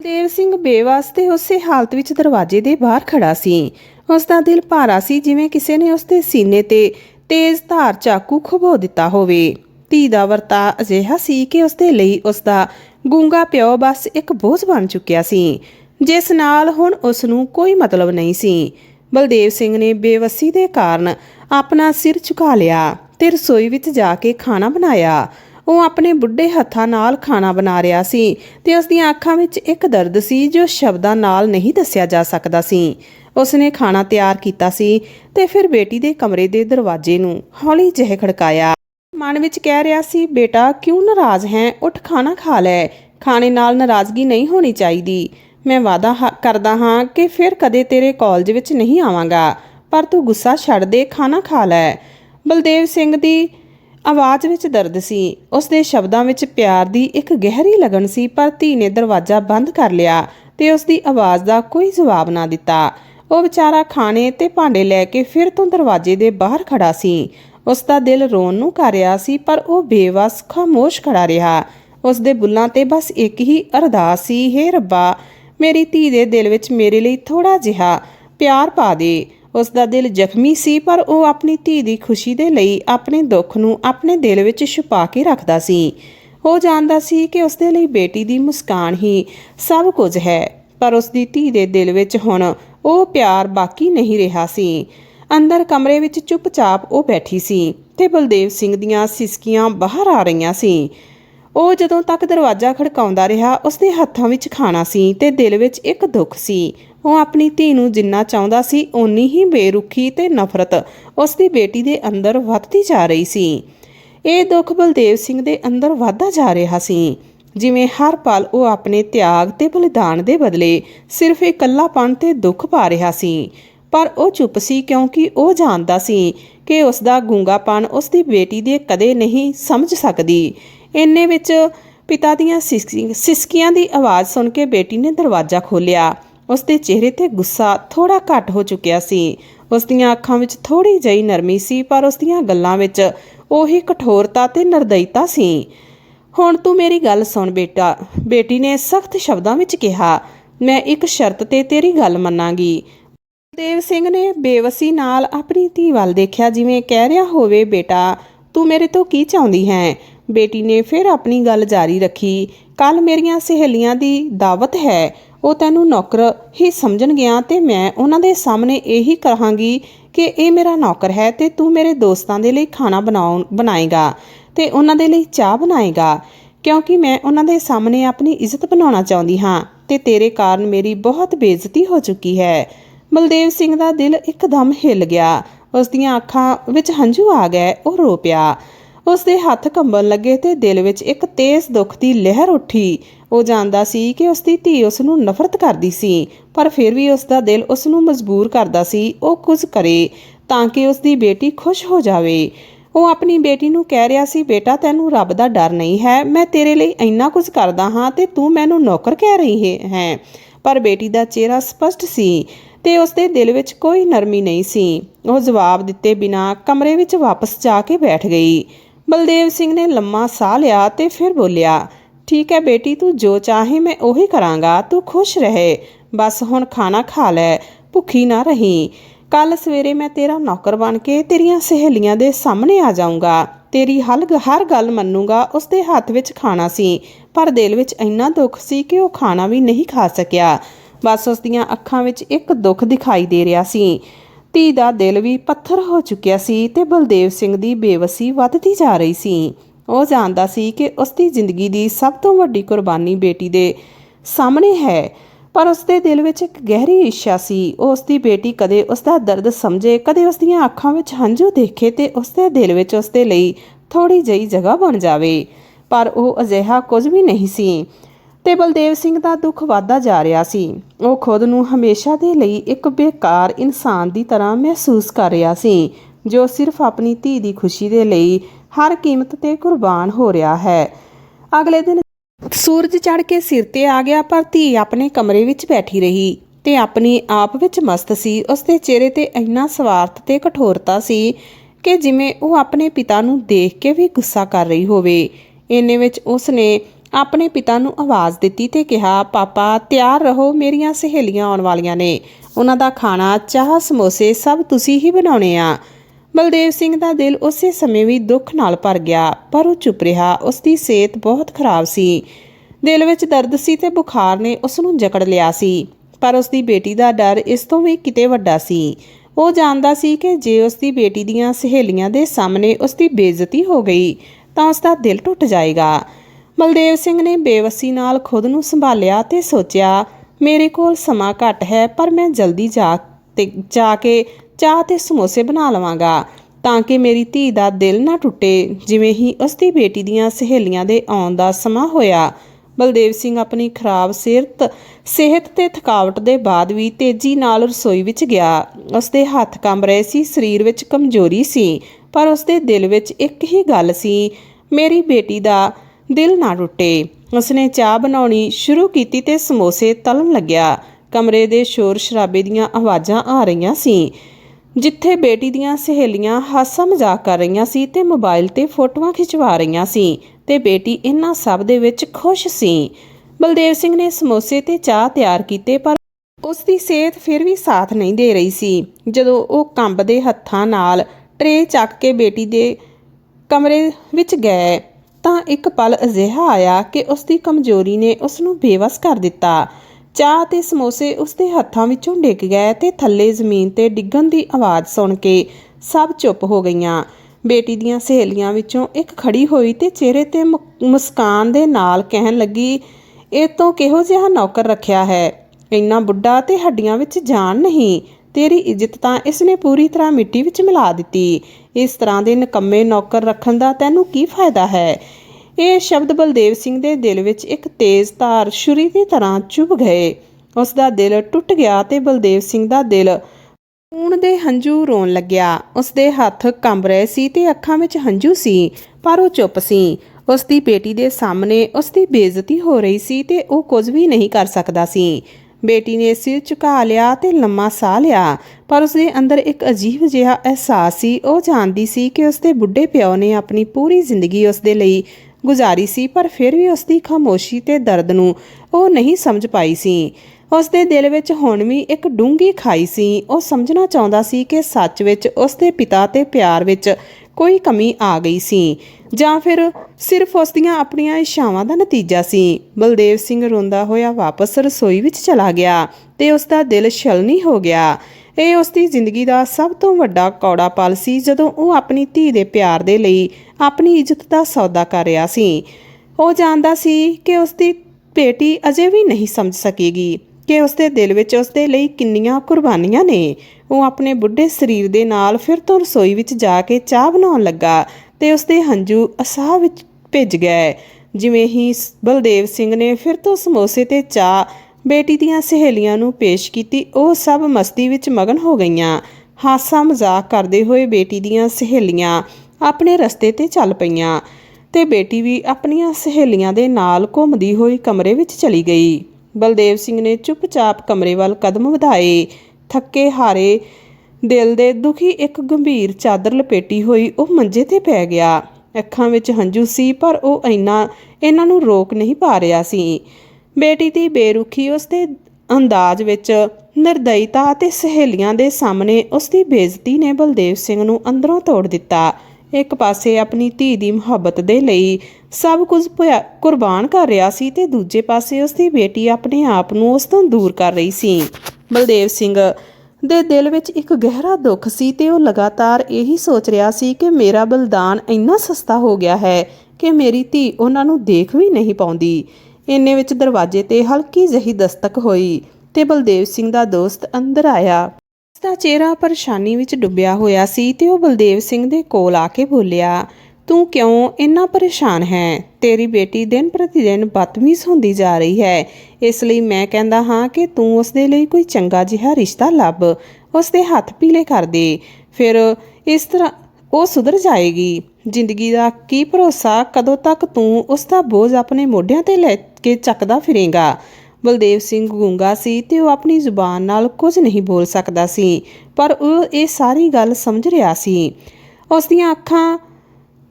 ਦੇਵ ਸਿੰਘ ਬੇਵਸ ਤੇ ਉਸੇ ਹਾਲਤ ਵਿੱਚ ਦਰਵਾਜ਼ੇ ਦੇ ਬਾਹਰ ਖੜਾ ਸੀ। ਉਸ ਦਾ ਦਿਲ ਭਾਰਾ ਸੀ ਜਿਵੇਂ ਕਿਸੇ ਨੇ ਉਸ ਦੇ ਸੀਨੇ ਤੇ ਤੇਜ਼ ਧਾਰ ਚਾਕੂ ਖਬੋ ਦਿੱਤਾ ਹੋਵੇ। ਧੀ ਦਾ ਵਰਤਾ ਅਜਿਹਾ ਸੀ ਕਿ ਉਸ ਦੇ ਲਈ ਉਸ ਦਾ ਗੂੰਗਾ ਪਿਓ ਬਸ ਇੱਕ ਬੋਝ ਬਣ ਚੁੱਕਿਆ ਸੀ, ਜਿਸ ਨਾਲ ਹੁਣ ਉਸ ਨੂੰ ਕੋਈ ਮਤਲਬ ਨਹੀਂ ਸੀ। ਬਲਦੇਵ ਸਿੰਘ ਨੇ ਬੇਵਸੀ ਦੇ ਕਾਰਨ ਆਪਣਾ ਸਿਰ ਝੁਕਾ ਲਿਆ। ਤੇ ਰਸੋਈ ਵਿੱਚ ਜਾ ਕੇ ਖਾਣਾ ਬਣਾਇਆ। ਉਹ ਆਪਣੇ ਬੁੱਢੇ ਹੱਥਾਂ ਨਾਲ ਖਾਣਾ ਬਣਾ ਰਿਹਾ ਸੀ ਤੇ ਉਸ ਦੀਆਂ ਅੱਖਾਂ ਵਿੱਚ ਇੱਕ ਦਰਦ ਸੀ ਜੋ ਸ਼ਬਦਾਂ ਨਾਲ ਨਹੀਂ ਦੱਸਿਆ ਜਾ ਸਕਦਾ ਸੀ। ਉਸਨੇ ਖਾਣਾ ਤਿਆਰ ਕੀਤਾ ਸੀ ਤੇ ਫਿਰ ਬੇਟੀ ਦੇ ਕਮਰੇ ਦੇ ਦਰਵਾਜ਼ੇ ਨੂੰ ਹੌਲੀ ਜਿਹੇ ਖੜਕਾਇਆ। ਮਨ ਵਿੱਚ ਕਹਿ ਰਿਹਾ ਸੀ, ਬੇਟਾ, ਕਿਉਂ ਨਾਰਾਜ਼ ਹੈ? ਉੱਠ, ਖਾਣਾ ਖਾ ਲੈ। ਖਾਣੇ ਨਾਲ ਨਾਰਾਜ਼ਗੀ ਨਹੀਂ ਹੋਣੀ ਚਾਹੀਦੀ। ਮੈਂ ਵਾਅਦਾ ਹਾ- ਕਰਦਾ ਹਾਂ ਕਿ ਫਿਰ ਕਦੇ ਤੇਰੇ ਕਾਲਜ ਵਿੱਚ ਨਹੀਂ ਆਵਾਂਗਾ। ਪਰ ਤੂੰ ਗੁੱਸਾ ਛੱਡ ਦੇ, ਖਾਣਾ ਖਾ ਲੈ। ਬਲਦੇਵ ਸਿੰਘ ਦੀ ਆਵਾਜ਼ ਵਿੱਚ ਦਰਦ ਸੀ। ਉਸ ਦੇ ਸ਼ਬਦਾਂ ਵਿੱਚ ਪਿਆਰ ਦੀ ਇੱਕ ਗਹਿਰੀ ਲਗਨ ਸੀ, ਪਰ ਧੀ ਨੇ ਦਰਵਾਜ਼ਾ ਬੰਦ ਕਰ ਲਿਆ ਤੇ ਉਸ ਦੀ ਆਵਾਜ਼ ਦਾ ਕੋਈ ਜਵਾਬ ਨਾ ਦਿੱਤਾ। ਉਹ ਵਿਚਾਰਾ ਖਾਣੇ ਤੇ ਭਾਂਡੇ ਲੈ ਕੇ ਫਿਰ ਤੋਂ ਦਰਵਾਜ਼ੇ ਦੇ ਬਾਹਰ ਖੜਾ ਸੀ। ਉਸ ਦਾ ਦਿਲ ਰੋਣ ਨੂੰ ਕਰ ਰਿਹਾ ਸੀ, ਪਰ ਉਹ ਬੇਵਸ, ਖਾਮੋਸ਼ ਖੜਾ ਰਿਹਾ। ਉਸ ਦੇ ਬੁੱਲਾਂ ਤੇ ਬਸ ਇੱਕ ਹੀ ਅਰਦਾਸ ਸੀ, ਹੇ ਰੱਬਾ, ਮੇਰੀ ਧੀ ਦੇ ਦਿਲ ਵਿੱਚ ਮੇਰੇ ਲਈ ਥੋੜਾ ਜਿਹਾ ਪਿਆਰ ਪਾ ਦੇ। ਉਸ ਦਾ ਦਿਲ ਜ਼ਖਮੀ ਸੀ, ਪਰ ਉਹ ਆਪਣੀ ਧੀ ਦੀ ਖੁਸ਼ੀ ਦੇ ਲਈ ਆਪਣੇ ਦੁੱਖ ਨੂੰ ਆਪਣੇ ਦਿਲ ਵਿੱਚ ਛੁਪਾ ਕੇ ਰੱਖਦਾ ਸੀ। ਉਹ ਜਾਣਦਾ ਸੀ ਕਿ ਉਸ ਦੇ ਲਈ ਬੇਟੀ ਦੀ ਮੁਸਕਾਨ ਹੀ ਸਭ ਕੁਝ ਹੈ, ਪਰ ਉਸ ਦੀ ਧੀ ਦੇ ਦਿਲ ਵਿੱਚ ਹੁਣ ਉਹ ਪਿਆਰ ਬਾਕੀ ਨਹੀਂ ਰਿਹਾ ਸੀ। ਅੰਦਰ ਕਮਰੇ ਵਿੱਚ ਚੁੱਪਚਾਪ ਉਹ ਬੈਠੀ ਸੀ ਤੇ ਬਲਦੇਵ ਸਿੰਘ ਦੀਆਂ ਸਿਸਕੀਆਂ ਬਾਹਰ ਆ ਰਹੀਆਂ ਸੀ। ਉਹ ਜਦੋਂ ਤੱਕ ਦਰਵਾਜ਼ਾ ਖੜਕਾਉਂਦਾ ਰਿਹਾ, ਉਸਦੇ ਹੱਥਾਂ ਵਿੱਚ ਖਾਣਾ ਸੀ ਤੇ ਦਿਲ ਵਿੱਚ ਇੱਕ ਦੁੱਖ ਸੀ। ਉਹ ਆਪਣੀ ਧੀ ਨੂੰ ਜਿੰਨਾ ਚਾਹੁੰਦਾ ਸੀ, ਓਨੀ ਹੀ ਬੇਰੁਖੀ ਤੇ ਨਫ਼ਰਤ ਉਸ ਦੀ ਬੇਟੀ ਦੇ ਅੰਦਰ ਵੱਧਦੀ ਜਾ ਰਹੀ ਸੀ। ਇਹ ਦੁੱਖ ਬਲਦੇਵ ਸਿੰਘ ਦੇ ਅੰਦਰ ਵੱਧਦਾ ਜਾ ਰਿਹਾ ਸੀ। ਜਿਵੇਂ ਹਰ ਪਲ ਉਹ ਆਪਣੇ ਤਿਆਗ ਤੇ ਬਲੀਦਾਨ ਦੇ ਬਦਲੇ ਸਿਰਫ ਇਕੱਲਾਪਣ ਤੇ ਦੁੱਖ ਪਾ ਰਿਹਾ ਸੀ। ਪਰ ਉਹ ਚੁੱਪ ਸੀ ਕਿਉਂਕਿ ਉਹ ਜਾਣਦਾ ਸੀ ਕਿ ਉਸ ਦਾ ਗੂੰਗਾਪਣ ਉਸ ਦੀ ਬੇਟੀ ਦੇ ਕਦੇ ਨਹੀਂ ਸਮਝ ਸਕਦੀ। ਇੰਨੇ ਵਿੱਚ ਪਿਤਾ ਦੀਆਂ ਸਿਸਕੀ- ਸਿਸਕੀਆਂ ਦੀ ਆਵਾਜ਼ ਸੁਣ ਕੇ ਬੇਟੀ ਨੇ ਦਰਵਾਜ਼ਾ ਖੋਲ੍ਹਿਆ। ਉਸ ਦੇ ਚਿਹਰੇ ਤੇ ਗੁੱਸਾ ਥੋੜਾ ਘੱਟ ਹੋ ਚੁੱਕਿਆ ਸੀ। ਉਸ ਦੀਆਂ ਅੱਖਾਂ ਵਿੱਚ ਥੋੜੀ ਜਿਹੀ ਨਰਮੀ ਸੀ, ਪਰ ਉਸ ਦੀਆਂ ਗੱਲਾਂ ਵਿੱਚ ਉਹੀ ਕਠੋਰਤਾ ਤੇ ਨਿਰਦਈਤਾ ਸੀ। ਹੁਣ ਤੂੰ ਮੇਰੀ ਗੱਲ ਸੁਣ ਬੇਟਾ। ਬੇਟੀ ਨੇ ਸਖਤ ਸ਼ਬਦਾਂ ਵਿੱਚ ਕਿਹਾ, ਮੈਂ ਇੱਕ ਸ਼ਰਤ ਤੇ ਤੇਰੀ ਗੱਲ ਮੰਨਾਂਗੀ। ਦੇਵ ਸਿੰਘ ਨੇ ਬੇਵਸੀ ਨਾਲ ਆਪਣੀ ਧੀ ਵੱਲ ਦੇਖਿਆ, ਜਿਵੇਂ ਕਹਿ ਰਿਹਾ ਹੋਵੇ, ਬੇਟਾ, ਤੂੰ ਮੇਰੇ ਤੋਂ ਕੀ ਚਾਹੁੰਦੀ ਹੈ? ਬੇਟੀ ਨੇ ਫਿਰ ਆਪਣੀ ਗੱਲ ਜਾਰੀ ਰੱਖੀ ਕੱਲ ਮੇਰੀਆਂ ਸਹੇਲੀਆਂ ਦੀ ਦਾਵਤ ਹੈ। ਉਹ ਤੈਨੂੰ ਨੌਕਰ ਹੀ ਸਮਝਣਗੀਆਂ ਤੇ ਮੈਂ ਉਹਨਾਂ ਦੇ ਸਾਹਮਣੇ ਇਹੀ ਕਹਾਂਗੀ ਕਿ ਇਹ ਮੇਰਾ ਨੌਕਰ ਹੈ ਤੇ ਤੂੰ ਮੇਰੇ ਦੋਸਤਾਂ ਦੇ ਲਈ ਖਾਣਾ ਬਣਾਉਣ, ਬਣਾਏਗਾ ਤੇ ਉਹਨਾਂ ਦੇ ਲਈ ਚਾਹ ਬਣਾਏਗਾ। ਕਿਉਂਕਿ ਮੈਂ ਉਹਨਾਂ ਦੇ ਸਾਹਮਣੇ ਆਪਣੀ ਇੱਜ਼ਤ ਬਣਾਉਣਾ ਚਾਹੁੰਦੀ ਹਾਂ ਤੇ ਤੇਰੇ ਕਾਰਨ ਮੇਰੀ ਬਹੁਤ ਬੇਇੱਜ਼ਤੀ ਹੋ ਚੁੱਕੀ ਹੈ। ਬਲਦੇਵ ਸਿੰਘ ਦਾ ਦਿਲ ਇੱਕਦਮ ਹਿੱਲ ਗਿਆ। ਉਸ ਦੀਆਂ ਅੱਖਾਂ ਵਿੱਚ ਹੰਝੂ ਆ ਗਏ, ਉਹ ਰੋ ਪਿਆ। ਉਸ ਦੇ ਹੱਥ ਕੰਬਣ ਲੱਗੇ ਤੇ ਦਿਲ ਵਿੱਚ ਇੱਕ ਤੇਜ਼ ਦੁੱਖ ਦੀ ਲਹਿਰ ਉੱਠੀ। ਉਹ ਜਾਣਦਾ ਸੀ ਕਿ ਉਸ ਦੀ ਧੀ ਉਸ ਨੂੰ ਨਫ਼ਰਤ ਕਰਦੀ ਸੀ, ਪਰ ਫਿਰ ਵੀ ਉਸ ਦਾ ਦਿਲ ਉਸ ਨੂੰ ਮਜਬੂਰ ਕਰਦਾ ਸੀ, ਉਹ ਕੁਝ ਕਰੇ ਤਾਂ ਕਿ ਉਸ ਦੀ ਬੇਟੀ ਖੁਸ਼ ਹੋ ਜਾਵੇ। ਉਹ ਆਪਣੀ ਬੇਟੀ ਨੂੰ ਕਹਿ ਰਿਹਾ ਸੀ, ਬੇਟਾ, ਤੈਨੂੰ ਰੱਬ ਦਾ ਡਰ ਨਹੀਂ ਹੈ, ਮੈਂ ਤੇਰੇ ਲਈ ਇੰਨਾ ਕੁਝ ਕਰਦਾ ਹਾਂ ਤੇ ਤੂੰ ਮੈਨੂੰ ਨੌਕਰ ਕਹਿ ਰਹੀ ਹੈ ਪਰ ਬੇਟੀ ਦਾ ਚਿਹਰਾ ਸਪਸ਼ਟ ਸੀ ਤੇ ਉਸ ਦੇ ਦਿਲ ਵਿੱਚ ਕੋਈ ਨਰਮੀ ਨਹੀਂ ਸੀ। ਉਹ ਜਵਾਬ ਦਿੱਤੇ ਬਿਨਾ ਕਮਰੇ ਵਿੱਚ ਵਾਪਸ ਜਾ ਕੇ ਬੈਠ ਗਈ। ਬਲਦੇਵ ਸਿੰਘ ਨੇ ਲੰਮਾ ਸਾਹ ਲਿਆ ਤੇ ਫਿਰ ਬੋਲਿਆ, ਠੀਕ ਹੈ ਬੇਟੀ, ਤੂੰ ਜੋ ਚਾਹੇ ਮੈਂ ਉਹੀ ਕਰਾਂਗਾ, ਤੂੰ ਖੁਸ਼ ਰਹੇ, ਬਸ ਹੁਣ ਖਾਣਾ ਖਾ ਲੈ, ਭੁੱਖੀ ਨਾ ਰਹੀਂ। ਕੱਲ ਸਵੇਰੇ ਮੈਂ ਤੇਰਾ ਨੌਕਰ ਬਣ ਕੇ ਤੇਰੀਆਂ ਸਹੇਲੀਆਂ ਦੇ ਸਾਹਮਣੇ ਆ ਜਾਊਂਗਾ। ਤੇਰੀ ਹਲ ਹਰ ਗੱਲ ਮੰਨੂਗਾ, ਉਸਦੇ ਹੱਥ ਵਿੱਚ ਖਾਣਾ ਸੀ, ਪਰ ਦਿਲ ਵਿੱਚ ਇੰਨਾ ਦੁੱਖ ਸੀ ਕਿ ਉਹ ਖਾਣਾ ਵੀ ਨਹੀਂ ਖਾ ਸਕਿਆ। ਬਸ ਉਸ ਦੀਆਂ ਅੱਖਾਂ ਵਿੱਚ ਇੱਕ ਦੁੱਖ ਦਿਖਾਈ ਦੇ ਰਿਹਾ ਸੀ। ਧੀ ਦਾ ਦਿਲ ਵੀ ਪੱਥਰ ਹੋ ਚੁੱਕਿਆ ਸੀ ਤੇ ਬਲਦੇਵ ਸਿੰਘ ਦੀ ਬੇਵਸੀ ਵੱਧਦੀ ਜਾ ਰਹੀ ਸੀ। ਉਹ ਜਾਣਦਾ ਸੀ ਕਿ ਉਸ ਦੀ ਜ਼ਿੰਦਗੀ ਦੀ ਸਭ ਤੋਂ ਵੱਡੀ ਕੁਰਬਾਨੀ ਬੇਟੀ ਦੇ ਸਾਹਮਣੇ ਹੈ, ਪਰ ਉਸ ਦੇ ਦਿਲ ਵਿੱਚ ਇੱਕ ਗਹਿਰੀ ਇੱਛਾ ਸੀ। ਉਹ ਉਸ ਦੀ ਬੇਟੀ ਕਦੇ ਉਸ ਦਾ ਦਰਦ ਸਮਝੇ, ਕਦੇ ਉਸ ਦੀਆਂ ਅੱਖਾਂ ਵਿੱਚ ਹੰਝੂ ਦੇਖੇ ਤੇ ਉਸ ਦੇ ਦਿਲ ਵਿੱਚ ਉਸ ਦੇ ਲਈ ਥੋੜੀ ਜਿਹੀ ਜਗ੍ਹਾ ਬਣ ਜਾਵੇ। ਪਰ ਉਹ ਅਜਿਹਾ ਕੁਝ ਵੀ ਨਹੀਂ ਸੀ। ਤੇ ਬਲਦੇਵ ਸਿੰਘ ਦਾ ਦੁੱਖ ਵਧਦਾ ਜਾ ਰਿਹਾ ਸੀ। ਉਹ ਖੁਦ ਨੂੰ ਹਮੇਸ਼ਾ ਦੇ ਲਈ ਇੱਕ ਬੇਕਾਰ ਇਨਸਾਨ ਦੀ ਤਰ੍ਹਾਂ ਮਹਿਸੂਸ ਕਰ ਰਿਹਾ ਸੀ, ਜੋ ਸਿਰਫ ਆਪਣੀ ਧੀ ਦੀ ਖੁਸ਼ੀ ਦੇ ਲਈ ਹਰ ਕੀਮਤ ਤੇ ਕੁਰਬਾਨ ਹੋ ਰਿਹਾ ਹੈ। ਅਗਲੇ ਦਿਨ ਸੂਰਜ ਚੜ ਕੇ ਸਿਰ ਤੇ ਆ ਗਿਆ, ਪਰ ਧੀ ਆਪਣੇ ਕਮਰੇ ਵਿੱਚ ਬੈਠੀ ਰਹੀ ਤੇ ਆਪਣੀ ਆਪ ਵਿੱਚ ਮਸਤ ਸੀ। ਉਸ ਦੇ ਚਿਹਰੇ ਤੇ ਇੰਨਾ ਸਵਾਰਥ ਤੇ ਕਠੋਰਤਾ ਸੀ ਕਿ ਜਿਵੇਂ ਉਹ ਆਪਣੇ ਪਿਤਾ ਨੂੰ ਦੇਖ ਕੇ ਵੀ ਗੁੱਸਾ ਕਰ ਰਹੀ ਹੋਵੇ। ਇੰਨੇ ਵਿੱਚ ਉਸ ਨੇ ਆਪਣੇ ਪਿਤਾ ਨੂੰ ਆਵਾਜ਼ ਦਿੱਤੀ ਤੇ ਕਿਹਾ, ਪਾਪਾ, ਤਿਆਰ ਰਹੋ, ਮੇਰੀਆਂ ਸਹੇਲੀਆਂ ਆਉਣ ਵਾਲੀਆਂ ਨੇ। ਉਹਨਾਂ ਦਾ ਖਾਣਾ, ਚਾਹ, ਸਮੋਸੇ ਸਭ ਤੁਸੀਂ ਹੀ ਬਣਾਉਣੇ ਆ। ਬਲਦੇਵ ਸਿੰਘ ਦਾ ਦਿਲ ਉਸੇ ਸਮੇਂ ਵੀ ਦੁੱਖ ਨਾਲ ਭਰ ਗਿਆ, ਪਰ ਉਹ ਚੁੱਪ ਰਿਹਾ। ਉਸ ਦੀ ਸਿਹਤ ਬਹੁਤ ਖਰਾਬ ਸੀ। ਦਿਲ ਵਿੱਚ ਦਰਦ ਸੀ ਤੇ ਬੁਖਾਰ ਨੇ ਉਸ ਨੂੰ ਜਕੜ ਲਿਆ ਸੀ। ਪਰ ਉਸ ਦੀ ਬੇਟੀ ਦਾ ਡਰ ਇਸ ਤੋਂ ਵੀ ਕਿਤੇ ਵੱਡਾ ਸੀ। ਉਹ ਜਾਣਦਾ ਸੀ ਕਿ ਜੇ ਉਸ ਦੀ ਬੇਟੀ ਦੀਆਂ ਸਹੇਲੀਆਂ ਦੇ ਸਾਹਮਣੇ ਉਸ ਦੀ ਬੇਇੱਜ਼ਤੀ ਹੋ ਗਈ, ਤਾਂ ਉਸ ਦਾ ਦਿਲ ਟੁੱਟ ਜਾਏਗਾ। ਬਲਦੇਵ ਸਿੰਘ ਨੇ ਬੇਵਸੀ ਨਾਲ ਖੁਦ ਨੂੰ ਸੰਭਾਲਿਆ ਤੇ ਸੋਚਿਆ, ਮੇਰੇ ਕੋਲ ਸਮਾਂ ਘੱਟ ਹੈ, ਪਰ ਮੈਂ ਜਲਦੀ ਜਾ ਤੇ ਜਾ ਕੇ ਚਾਹ ਤੇ ਸਮੋਸੇ ਬਣਾ ਲਵਾਂਗਾ, ਤਾਂ ਕਿ ਮੇਰੀ ਧੀ ਦਾ ਦਿਲ ਨਾ ਟੁੱਟੇ, ਜਿਵੇਂ ਹੀ ਉਸ ਦੀ ਬੇਟੀ ਦੀਆਂ ਸਹੇਲੀਆਂ ਦੇ ਆਉਣ ਦਾ ਸਮਾਂ ਹੋਇਆ। ਬਲਦੇਵ ਸਿੰਘ ਆਪਣੀ ਖਰਾਬ ਸਿਹਤ ਸਿਹਤ ਤੇ ਥਕਾਵਟ ਦੇ ਬਾਅਦ ਵੀ ਤੇਜ਼ੀ ਨਾਲ ਰਸੋਈ ਵਿੱਚ ਗਿਆ। ਉਸਦੇ ਹੱਥ ਕੰਬ ਰਹੇ ਸੀ, ਸਰੀਰ ਵਿੱਚ ਕਮਜ਼ੋਰੀ ਸੀ, ਪਰ ਉਸਦੇ ਦਿਲ ਵਿੱਚ ਇੱਕ ਹੀ ਗੱਲ ਸੀ, ਮੇਰੀ ਬੇਟੀ ਦਾ ਦਿਲ ਨਾ ਟੁੱਟੇ ਉਸਨੇ ਚਾਹ ਬਣਾਉਣੀ ਸ਼ੁਰੂ ਕੀਤੀ ਤੇ ਸਮੋਸੇ ਤਲਣ ਲੱਗਿਆ। ਕਮਰੇ ਦੇ ਸ਼ੋਰ ਸ਼ਰਾਬੇ ਦੀਆਂ ਆਵਾਜ਼ਾਂ ਆ ਰਹੀਆਂ ਸੀ। ਜਿੱਥੇ ਬੇਟੀ ਦੀਆਂ ਸਹੇਲੀਆਂ ਹਾਸਾ ਮਜ਼ਾਕ ਕਰ ਰਹੀਆਂ ਸੀ ਤੇ ਮੋਬਾਈਲ ਤੇ ਫੋਟੋਆਂ ਖਿਚਵਾ ਰਹੀਆਂ ਸੀ ਤੇ ਬੇਟੀ ਇਹਨਾਂ ਸਭ ਦੇ ਵਿੱਚ ਖੁਸ਼ ਸੀ। ਬਲਦੇਵ ਸਿੰਘ ਨੇ ਸਮੋਸੇ ਤੇ ਚਾਹ ਤਿਆਰ ਕੀਤੇ ਪਰ ਉਸ ਦੀ ਸਿਹਤ ਫਿਰ ਵੀ ਸਾਥ ਨਹੀਂ ਦੇ ਰਹੀ ਸੀ। ਜਦੋਂ ਉਹ ਕੰਬਦੇ ਹੱਥਾਂ ਨਾਲ ਟਰੇ ਚੱਕ ਕੇ ਬੇਟੀ ਦੇ ਕਮਰੇ ਵਿੱਚ ਗਏ ਤਾਂ ਇੱਕ ਪਲ ਅਜਿਹਾ ਆਇਆ ਕਿ ਉਸ ਦੀ ਕਮਜ਼ੋਰੀ ਨੇ ਉਸ ਨੂੰ ਬੇਵਸ ਕਰ ਦਿੱਤਾ। ਚਾਹ ਤੇ ਸਮੋਸੇ ਉਸ ਦੇ ਹੱਥਾਂ ਵਿੱਚੋਂ ਡਿੱਗ ਗਏ ਤੇ ਥੱਲੇ ਜ਼ਮੀਨ ਤੇ ਡਿੱਗਣ ਦੀ ਆਵਾਜ਼ ਸੁਣ ਕੇ ਸਭ ਚੁੱਪ ਹੋ ਗਈਆਂ। ਬੇਟੀ ਦੀਆਂ ਸਹੇਲੀਆਂ ਵਿੱਚੋਂ ਇੱਕ ਖੜੀ ਹੋਈ ਤੇ ਚਿਹਰੇ ਤੇ ਮੁ- ਮੁਸਕਾਨ ਦੇ ਨਾਲ ਕਹਿਣ ਲੱਗੀ, ਇਹ ਤੋਂ ਕਿਹੋ ਜਿਹਾ ਨੌਕਰ ਰੱਖਿਆ ਹੈ? ਇੰਨਾ ਬੁੱਢਾ ਤੇ ਹੱਡੀਆਂ ਵਿੱਚ ਜਾਨ ਨਹੀਂ। ਤੇਰੀ ਇੱਜ਼ਤ ਤਾਂ ਇਸਨੇ ਪੂਰੀ ਤਰ੍ਹਾਂ ਮਿੱਟੀ ਵਿੱਚ ਮਿਲਾ ਦਿੱਤੀ। ਇਸ ਤਰ੍ਹਾਂ ਦੇ ਨਕੰਮੇ ਨੌਕਰ ਰੱਖਣ ਦਾ ਤੈਨੂੰ ਕੀ ਫਾਇਦਾ ਹੈ? ਇਹ ਸ਼ਬਦ ਬਲਦੇਵ ਸਿੰਘ ਦੇ ਦਿਲ ਵਿੱਚ ਇੱਕ ਤੇਜ਼ ਧਾਰ ਛੁਰੀ ਦੀ ਤਰ੍ਹਾਂ ਚੁਭ ਗਏ। ਉਸ ਦਾ ਦਿਲ ਟੁੱਟ ਗਿਆ ਤੇ ਬਲਦੇਵ ਸਿੰਘ ਦਾ ਦਿਲ ਖੂਨ ਦੇ ਹੰਝੂ ਰੋਣ ਲੱਗਿਆ। ਉਸ ਦੇ ਹੱਥ ਕੰਬ ਰਹੇ ਸੀ ਤੇ ਅੱਖਾਂ ਵਿੱਚ ਹੰਝੂ ਸੀ, ਪਰ ਉਹ ਚੁੱਪ ਸੀ। ਉਸ ਦੀ ਬੇਟੀ ਦੇ ਸਾਹਮਣੇ ਉਸ ਦੀ ਬੇਇੱਜ਼ਤੀ ਹੋ ਰਹੀ ਸੀ ਤੇ ਉਹ ਕੁਝ ਵੀ ਨਹੀਂ ਕਰ ਸਕਦਾ ਸੀ। ਬੇਟੀ ਨੇ ਸਿਰ ਝੁਕਾ ਲਿਆ ਤੇ ਲੰਮਾ ਸਾਹ ਲਿਆ, ਪਰ ਉਸ ਦੇ ਅੰਦਰ ਇੱਕ ਅਜੀਬ ਜਿਹਾ ਅਹਿਸਾਸ ਸੀ। ਉਹ ਜਾਣਦੀ ਸੀ ਕਿ ਉਸ ਦੇ ਬੁੱਢੇ ਪਿਓ ਨੇ ਆਪਣੀ ਪੂਰੀ ਜ਼ਿੰਦਗੀ ਉਸ ਦੇ ਲਈ ਗੁਜ਼ਾਰੀ ਸੀ, ਪਰ ਫਿਰ ਵੀ ਉਸ ਦੀ ਖਾਮੋਸ਼ੀ ਤੇ ਦਰਦ ਨੂੰ ਉਹ ਨਹੀਂ ਸਮਝ ਪਾਈ ਸੀ। ਉਸ ਦੇ ਦਿਲ ਵਿੱਚ ਹੁਣ ਵੀ ਇੱਕ ਡੂੰਗੀ ਖਾਈ ਸੀ। ਉਹ ਸਮਝਣਾ ਚਾਹੁੰਦਾ ਸੀ ਕਿ ਸੱਚ ਵਿੱਚ ਉਸ ਦੇ ਪਿਤਾ ਤੇ ਪਿਆਰ ਵਿੱਚ ਕੋਈ ਕਮੀ ਆ ਗਈ ਸੀ ਜਾਂ ਫਿਰ ਸਿਰਫ ਉਸ ਦੀਆਂ ਆਪਣੀਆਂ ਇਸ਼ਾਵਾਂ ਦਾ ਨਤੀਜਾ ਸੀ। ਬਲਦੇਵ ਸਿੰਘ ਰੋਂਦਾ ਹੋਇਆ ਵਾਪਸ ਰਸੋਈ ਵਿੱਚ ਚਲਾ ਗਿਆ ਤੇ ਉਸ ਦਾ ਦਿਲ ਛਲਨੀ ਹੋ ਗਿਆ। ਇਹ ਉਸ ਦੀ ਜ਼ਿੰਦਗੀ ਦਾ ਸਭ ਤੋਂ ਵੱਡਾ ਕੌੜਾ ਪਲ ਸੀ ਜਦੋਂ ਉਹ ਆਪਣੀ ਧੀ ਦੇ ਪਿਆਰ ਦੇ ਲਈ ਆਪਣੀ ਇੱਜ਼ਤ ਦਾ ਸੌਦਾ ਕਰ ਰਿਹਾ ਸੀ। ਉਹ ਜਾਣਦਾ ਸੀ ਕਿ ਉਸ ਦੀ ਬੇਟੀ ਅਜੇ ਵੀ ਨਹੀਂ ਸਮਝ ਸਕੇਗੀ। ਕਿ ਉਸ ਦੇ ਦਿਲ ਵਿੱਚ ਉਸ ਦੇ ਲਈ ਕਿੰਨੀਆਂ ਕੁਰਬਾਨੀਆਂ ਨੇ। ਉਹ ਆਪਣੇ ਬੁੱਢੇ ਸਰੀਰ ਦੇ ਨਾਲ ਫਿਰ ਤੋਂ ਰਸੋਈ ਵਿੱਚ ਜਾ ਕੇ ਚਾਹ ਬਣਾਉਣ ਲੱਗਾ ਤੇ ਉਸ ਦੇ ਹੰਝੂ ਅਸਾਹ ਵਿੱਚ ਭਿੱਜ ਗਏ। ਜਿਵੇਂ ਹੀ ਸ- ਬਲਦੇਵ ਸਿੰਘ ਨੇ ਫਿਰ ਤੋਂ ਸਮੋਸੇ ਤੇ ਚਾਹ, ਬੇਟੀ ਦੀਆਂ ਸਹੇਲੀਆਂ ਨੂੰ ਪੇਸ਼ ਕੀਤੀ, ਉਹ ਸਭ ਮਸਤੀ ਵਿੱਚ ਮਗਨ ਹੋ ਗਈਆਂ। ਹਾਸਾ ਮਜ਼ਾਕ ਕਰਦੇ ਹੋਏ ਬੇਟੀ ਦੀਆਂ ਸਹੇਲੀਆਂ ਆਪਣੇ ਰਸਤੇ ਤੇ ਚੱਲ ਪਈਆਂ ਤੇ ਬੇਟੀ ਵੀ ਆਪਣੀਆਂ ਸਹੇਲੀਆਂ ਦੇ ਨਾਲ ਘੁੰਮਦੀ ਹੋਈ ਕਮਰੇ ਵਿੱਚ ਚਲੀ ਗਈ। ਬਲਦੇਵ ਸਿੰਘ ਨੇ ਚੁੱਪਚਾਪ ਕਮਰੇ ਵੱਲ ਕਦਮ ਵਧਾਏ। ਥੱਕੇ ਹਾਰੇ ਦਿਲ ਦੇ ਦੁਖੀ ਇੱਕ ਗੰਭੀਰ ਚਾਦਰ ਲਪੇਟੀ ਹੋਈ ਉਹ ਮੰਜੇ ਤੇ ਪੈ ਗਿਆ। ਅੱਖਾਂ ਵਿੱਚ ਹੰਝੂ ਸੀ, ਪਰ ਉਹ ਇੰਨਾ, ਇਹਨਾਂ ਨੂੰ ਰੋਕ ਨਹੀਂ ਪਾ ਰਿਹਾ ਸੀ। ਬੇਟੀ ਦੀ ਬੇਰੁਖੀ ਉਸ ਦੇ ਅੰਦਾਜ਼ ਵਿੱਚ ਨਿਰਦਇਤਾ ਅਤੇ ਸਹੇਲੀਆਂ ਦੇ ਸਾਹਮਣੇ ਉਸ ਦੀ ਬੇਇੱਜ਼ਤੀ ਨੇ ਬਲਦੇਵ ਸਿੰਘ ਨੂੰ ਅੰਦਰੋਂ ਤੋੜ ਦਿੱਤਾ। ਇੱਕ ਪਾਸੇ ਆਪਣੀ ਧੀ ਦੀ ਮੁਹੱਬਤ ਦੇ ਲਈ ਸਭ ਕੁਝ ਭੁਆ- ਕੁਰਬਾਨ ਕਰ ਰਿਹਾ ਸੀ ਤੇ ਦੂਜੇ ਪਾਸੇ ਉਸ ਦੀ ਬੇਟੀ ਆਪਣੇ ਆਪ ਨੂੰ ਉਸ ਤੋਂ ਦੂਰ ਕਰ ਰਹੀ ਸੀ। ਬਲਦੇਵ ਸਿੰਘ ਦੇ ਦਿਲ ਵਿੱਚ ਇੱਕ ਗਹਿਰਾ ਦੁੱਖ ਸੀ ਤੇ ਉਹ ਲਗਾਤਾਰ ਇਹੀ ਸੋਚ ਰਿਹਾ ਸੀ ਕਿ ਮੇਰਾ ਬਲਿਦਾਨ ਇੰਨਾ ਸਸਤਾ ਹੋ ਗਿਆ ਹੈ ਕਿ ਮੇਰੀ ਧੀ ਉਹਨਾਂ ਨੂੰ ਦੇਖ ਵੀ ਨਹੀਂ ਪਾਉਂਦੀ। ਇੰਨੇ ਵਿੱਚ ਦਰਵਾਜ਼ੇ ਤੇ ਹਲਕੀ ਜਿਹੀ ਦਸਤਕ ਹੋਈ ਤੇ ਬਲਦੇਵ ਸਿੰਘ ਦਾ ਦੋਸਤ ਅੰਦਰ ਆਇਆ। ਉਸ ਦਾ ਚਿਹਰਾ ਪਰੇਸ਼ਾਨੀ ਵਿੱਚ ਡੁੱਬਿਆ ਹੋਇਆ ਸੀ ਤੇ ਉਹ ਬਲਦੇਵ ਸਿੰਘ ਦੇ ਕੋਲ ਆ ਕੇ ਬੋਲਿਆ, ਤੂੰ ਕਿਉਂ ਇੰਨਾ ਪਰੇਸ਼ਾਨ ਹੈ? ਤੇਰੀ ਬੇਟੀ ਦਿਨ ਪ੍ਰਤੀ ਦਿਨ ਬਦਤਮੀਜ਼ ਹੁੰਦੀ ਜਾ ਰਹੀ ਹੈ। ਇਸ ਲਈ ਮੈਂ ਕਹਿੰਦਾ ਹਾਂ ਕਿ ਤੂੰ ਉਸ ਦੇ ਲਈ ਕੋਈ ਚੰਗਾ ਜਿਹਾ ਰਿਸ਼ਤਾ ਲੱਭ। ਉਸ ਦੇ ਹੱਥ ਪੀਲੇ ਕਰ ਦੇ। ਫਿਰ ਇਸ ਤਰ੍ਹਾਂ ਉਹ ਸੁਧਰ ਜਾਏਗੀ। ਜ਼ਿੰਦਗੀ ਦਾ ਕੀ ਭਰੋਸਾ ਕਦੋਂ ਤੱਕ ਤੂੰ ਉਸ ਦਾ ਬੋਝ ਆਪਣੇ ਮੋਢਿਆਂ ਤੇ ਲੈ ਕੇ ਚੱਕਦਾ ਫਿਰੇਗਾ? ਬਲਦੇਵ ਸਿੰਘ ਗੂੰਗਾ ਸੀ ਤੇ ਉਹ ਆਪਣੀ ਜ਼ੁਬਾਨ ਨਾਲ ਕੁਝ ਨਹੀਂ ਬੋਲ ਸਕਦਾ ਸੀ, ਪਰ ਉਹ ਇਹ ਸਾਰੀ ਗੱਲ ਸਮਝ ਰਿਹਾ ਸੀ। ਉਸ ਦੀਆਂ ਅੱਖਾਂ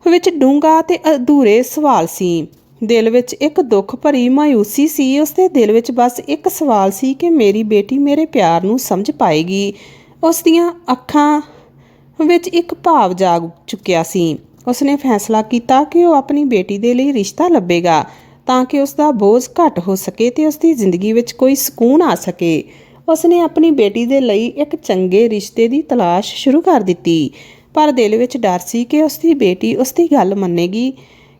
ਵਿੱਚ ਡੂੰਘਾ ਤੇ ਅਧੂਰੇ ਸਵਾਲ ਸੀ। ਦਿਲ ਵਿੱਚ ਇੱਕ ਦੁੱਖ ਭਰੀ ਮਾਇੂਸੀ ਸੀ, ਉਸ ਦੇ ਦਿਲ ਵਿੱਚ ਬਸ ਇੱਕ ਸਵਾਲ ਸੀ ਕਿ ਮੇਰੀ ਬੇਟੀ ਮੇਰੇ ਪਿਆਰ ਨੂੰ ਸਮਝ ਪਾਏਗੀ। ਉਸ ਦੀਆਂ ਅੱਖਾਂ ਵਿੱਚ ਇੱਕ ਭਾਵ ਜਾਗ ਚੁੱਕਿਆ ਸੀ। ਉਸਨੇ ਫੈਸਲਾ ਕੀਤਾ ਕਿ ਉਹ ਆਪਣੀ ਬੇਟੀ ਦੇ ਲਈ ਰਿਸ਼ਤਾ ਲੱਭੇਗਾ। ਤਾਂ ਕਿ ਉਸ ਦਾ ਬੋਝ ਘੱਟ ਹੋ ਸਕੇ ਤੇ ਉਸ ਦੀ ਜ਼ਿੰਦਗੀ ਵਿੱਚ ਕੋਈ ਸਕੂਨ ਆ ਸਕੇ। ਉਸਨੇ ਆਪਣੀ ਬੇਟੀ ਦੇ ਲਈ ਇੱਕ ਚੰਗੇ ਰਿਸ਼ਤੇ ਦੀ ਤਲਾਸ਼ ਸ਼ੁਰੂ ਕਰ ਦਿੱਤੀ। ਪਰ ਦਿਲ ਵਿੱਚ ਡਰ ਸੀ ਕਿ ਉਸ ਦੀ ਬੇਟੀ ਉਸ ਦੀ ਗੱਲ ਮੰਨੇਗੀ,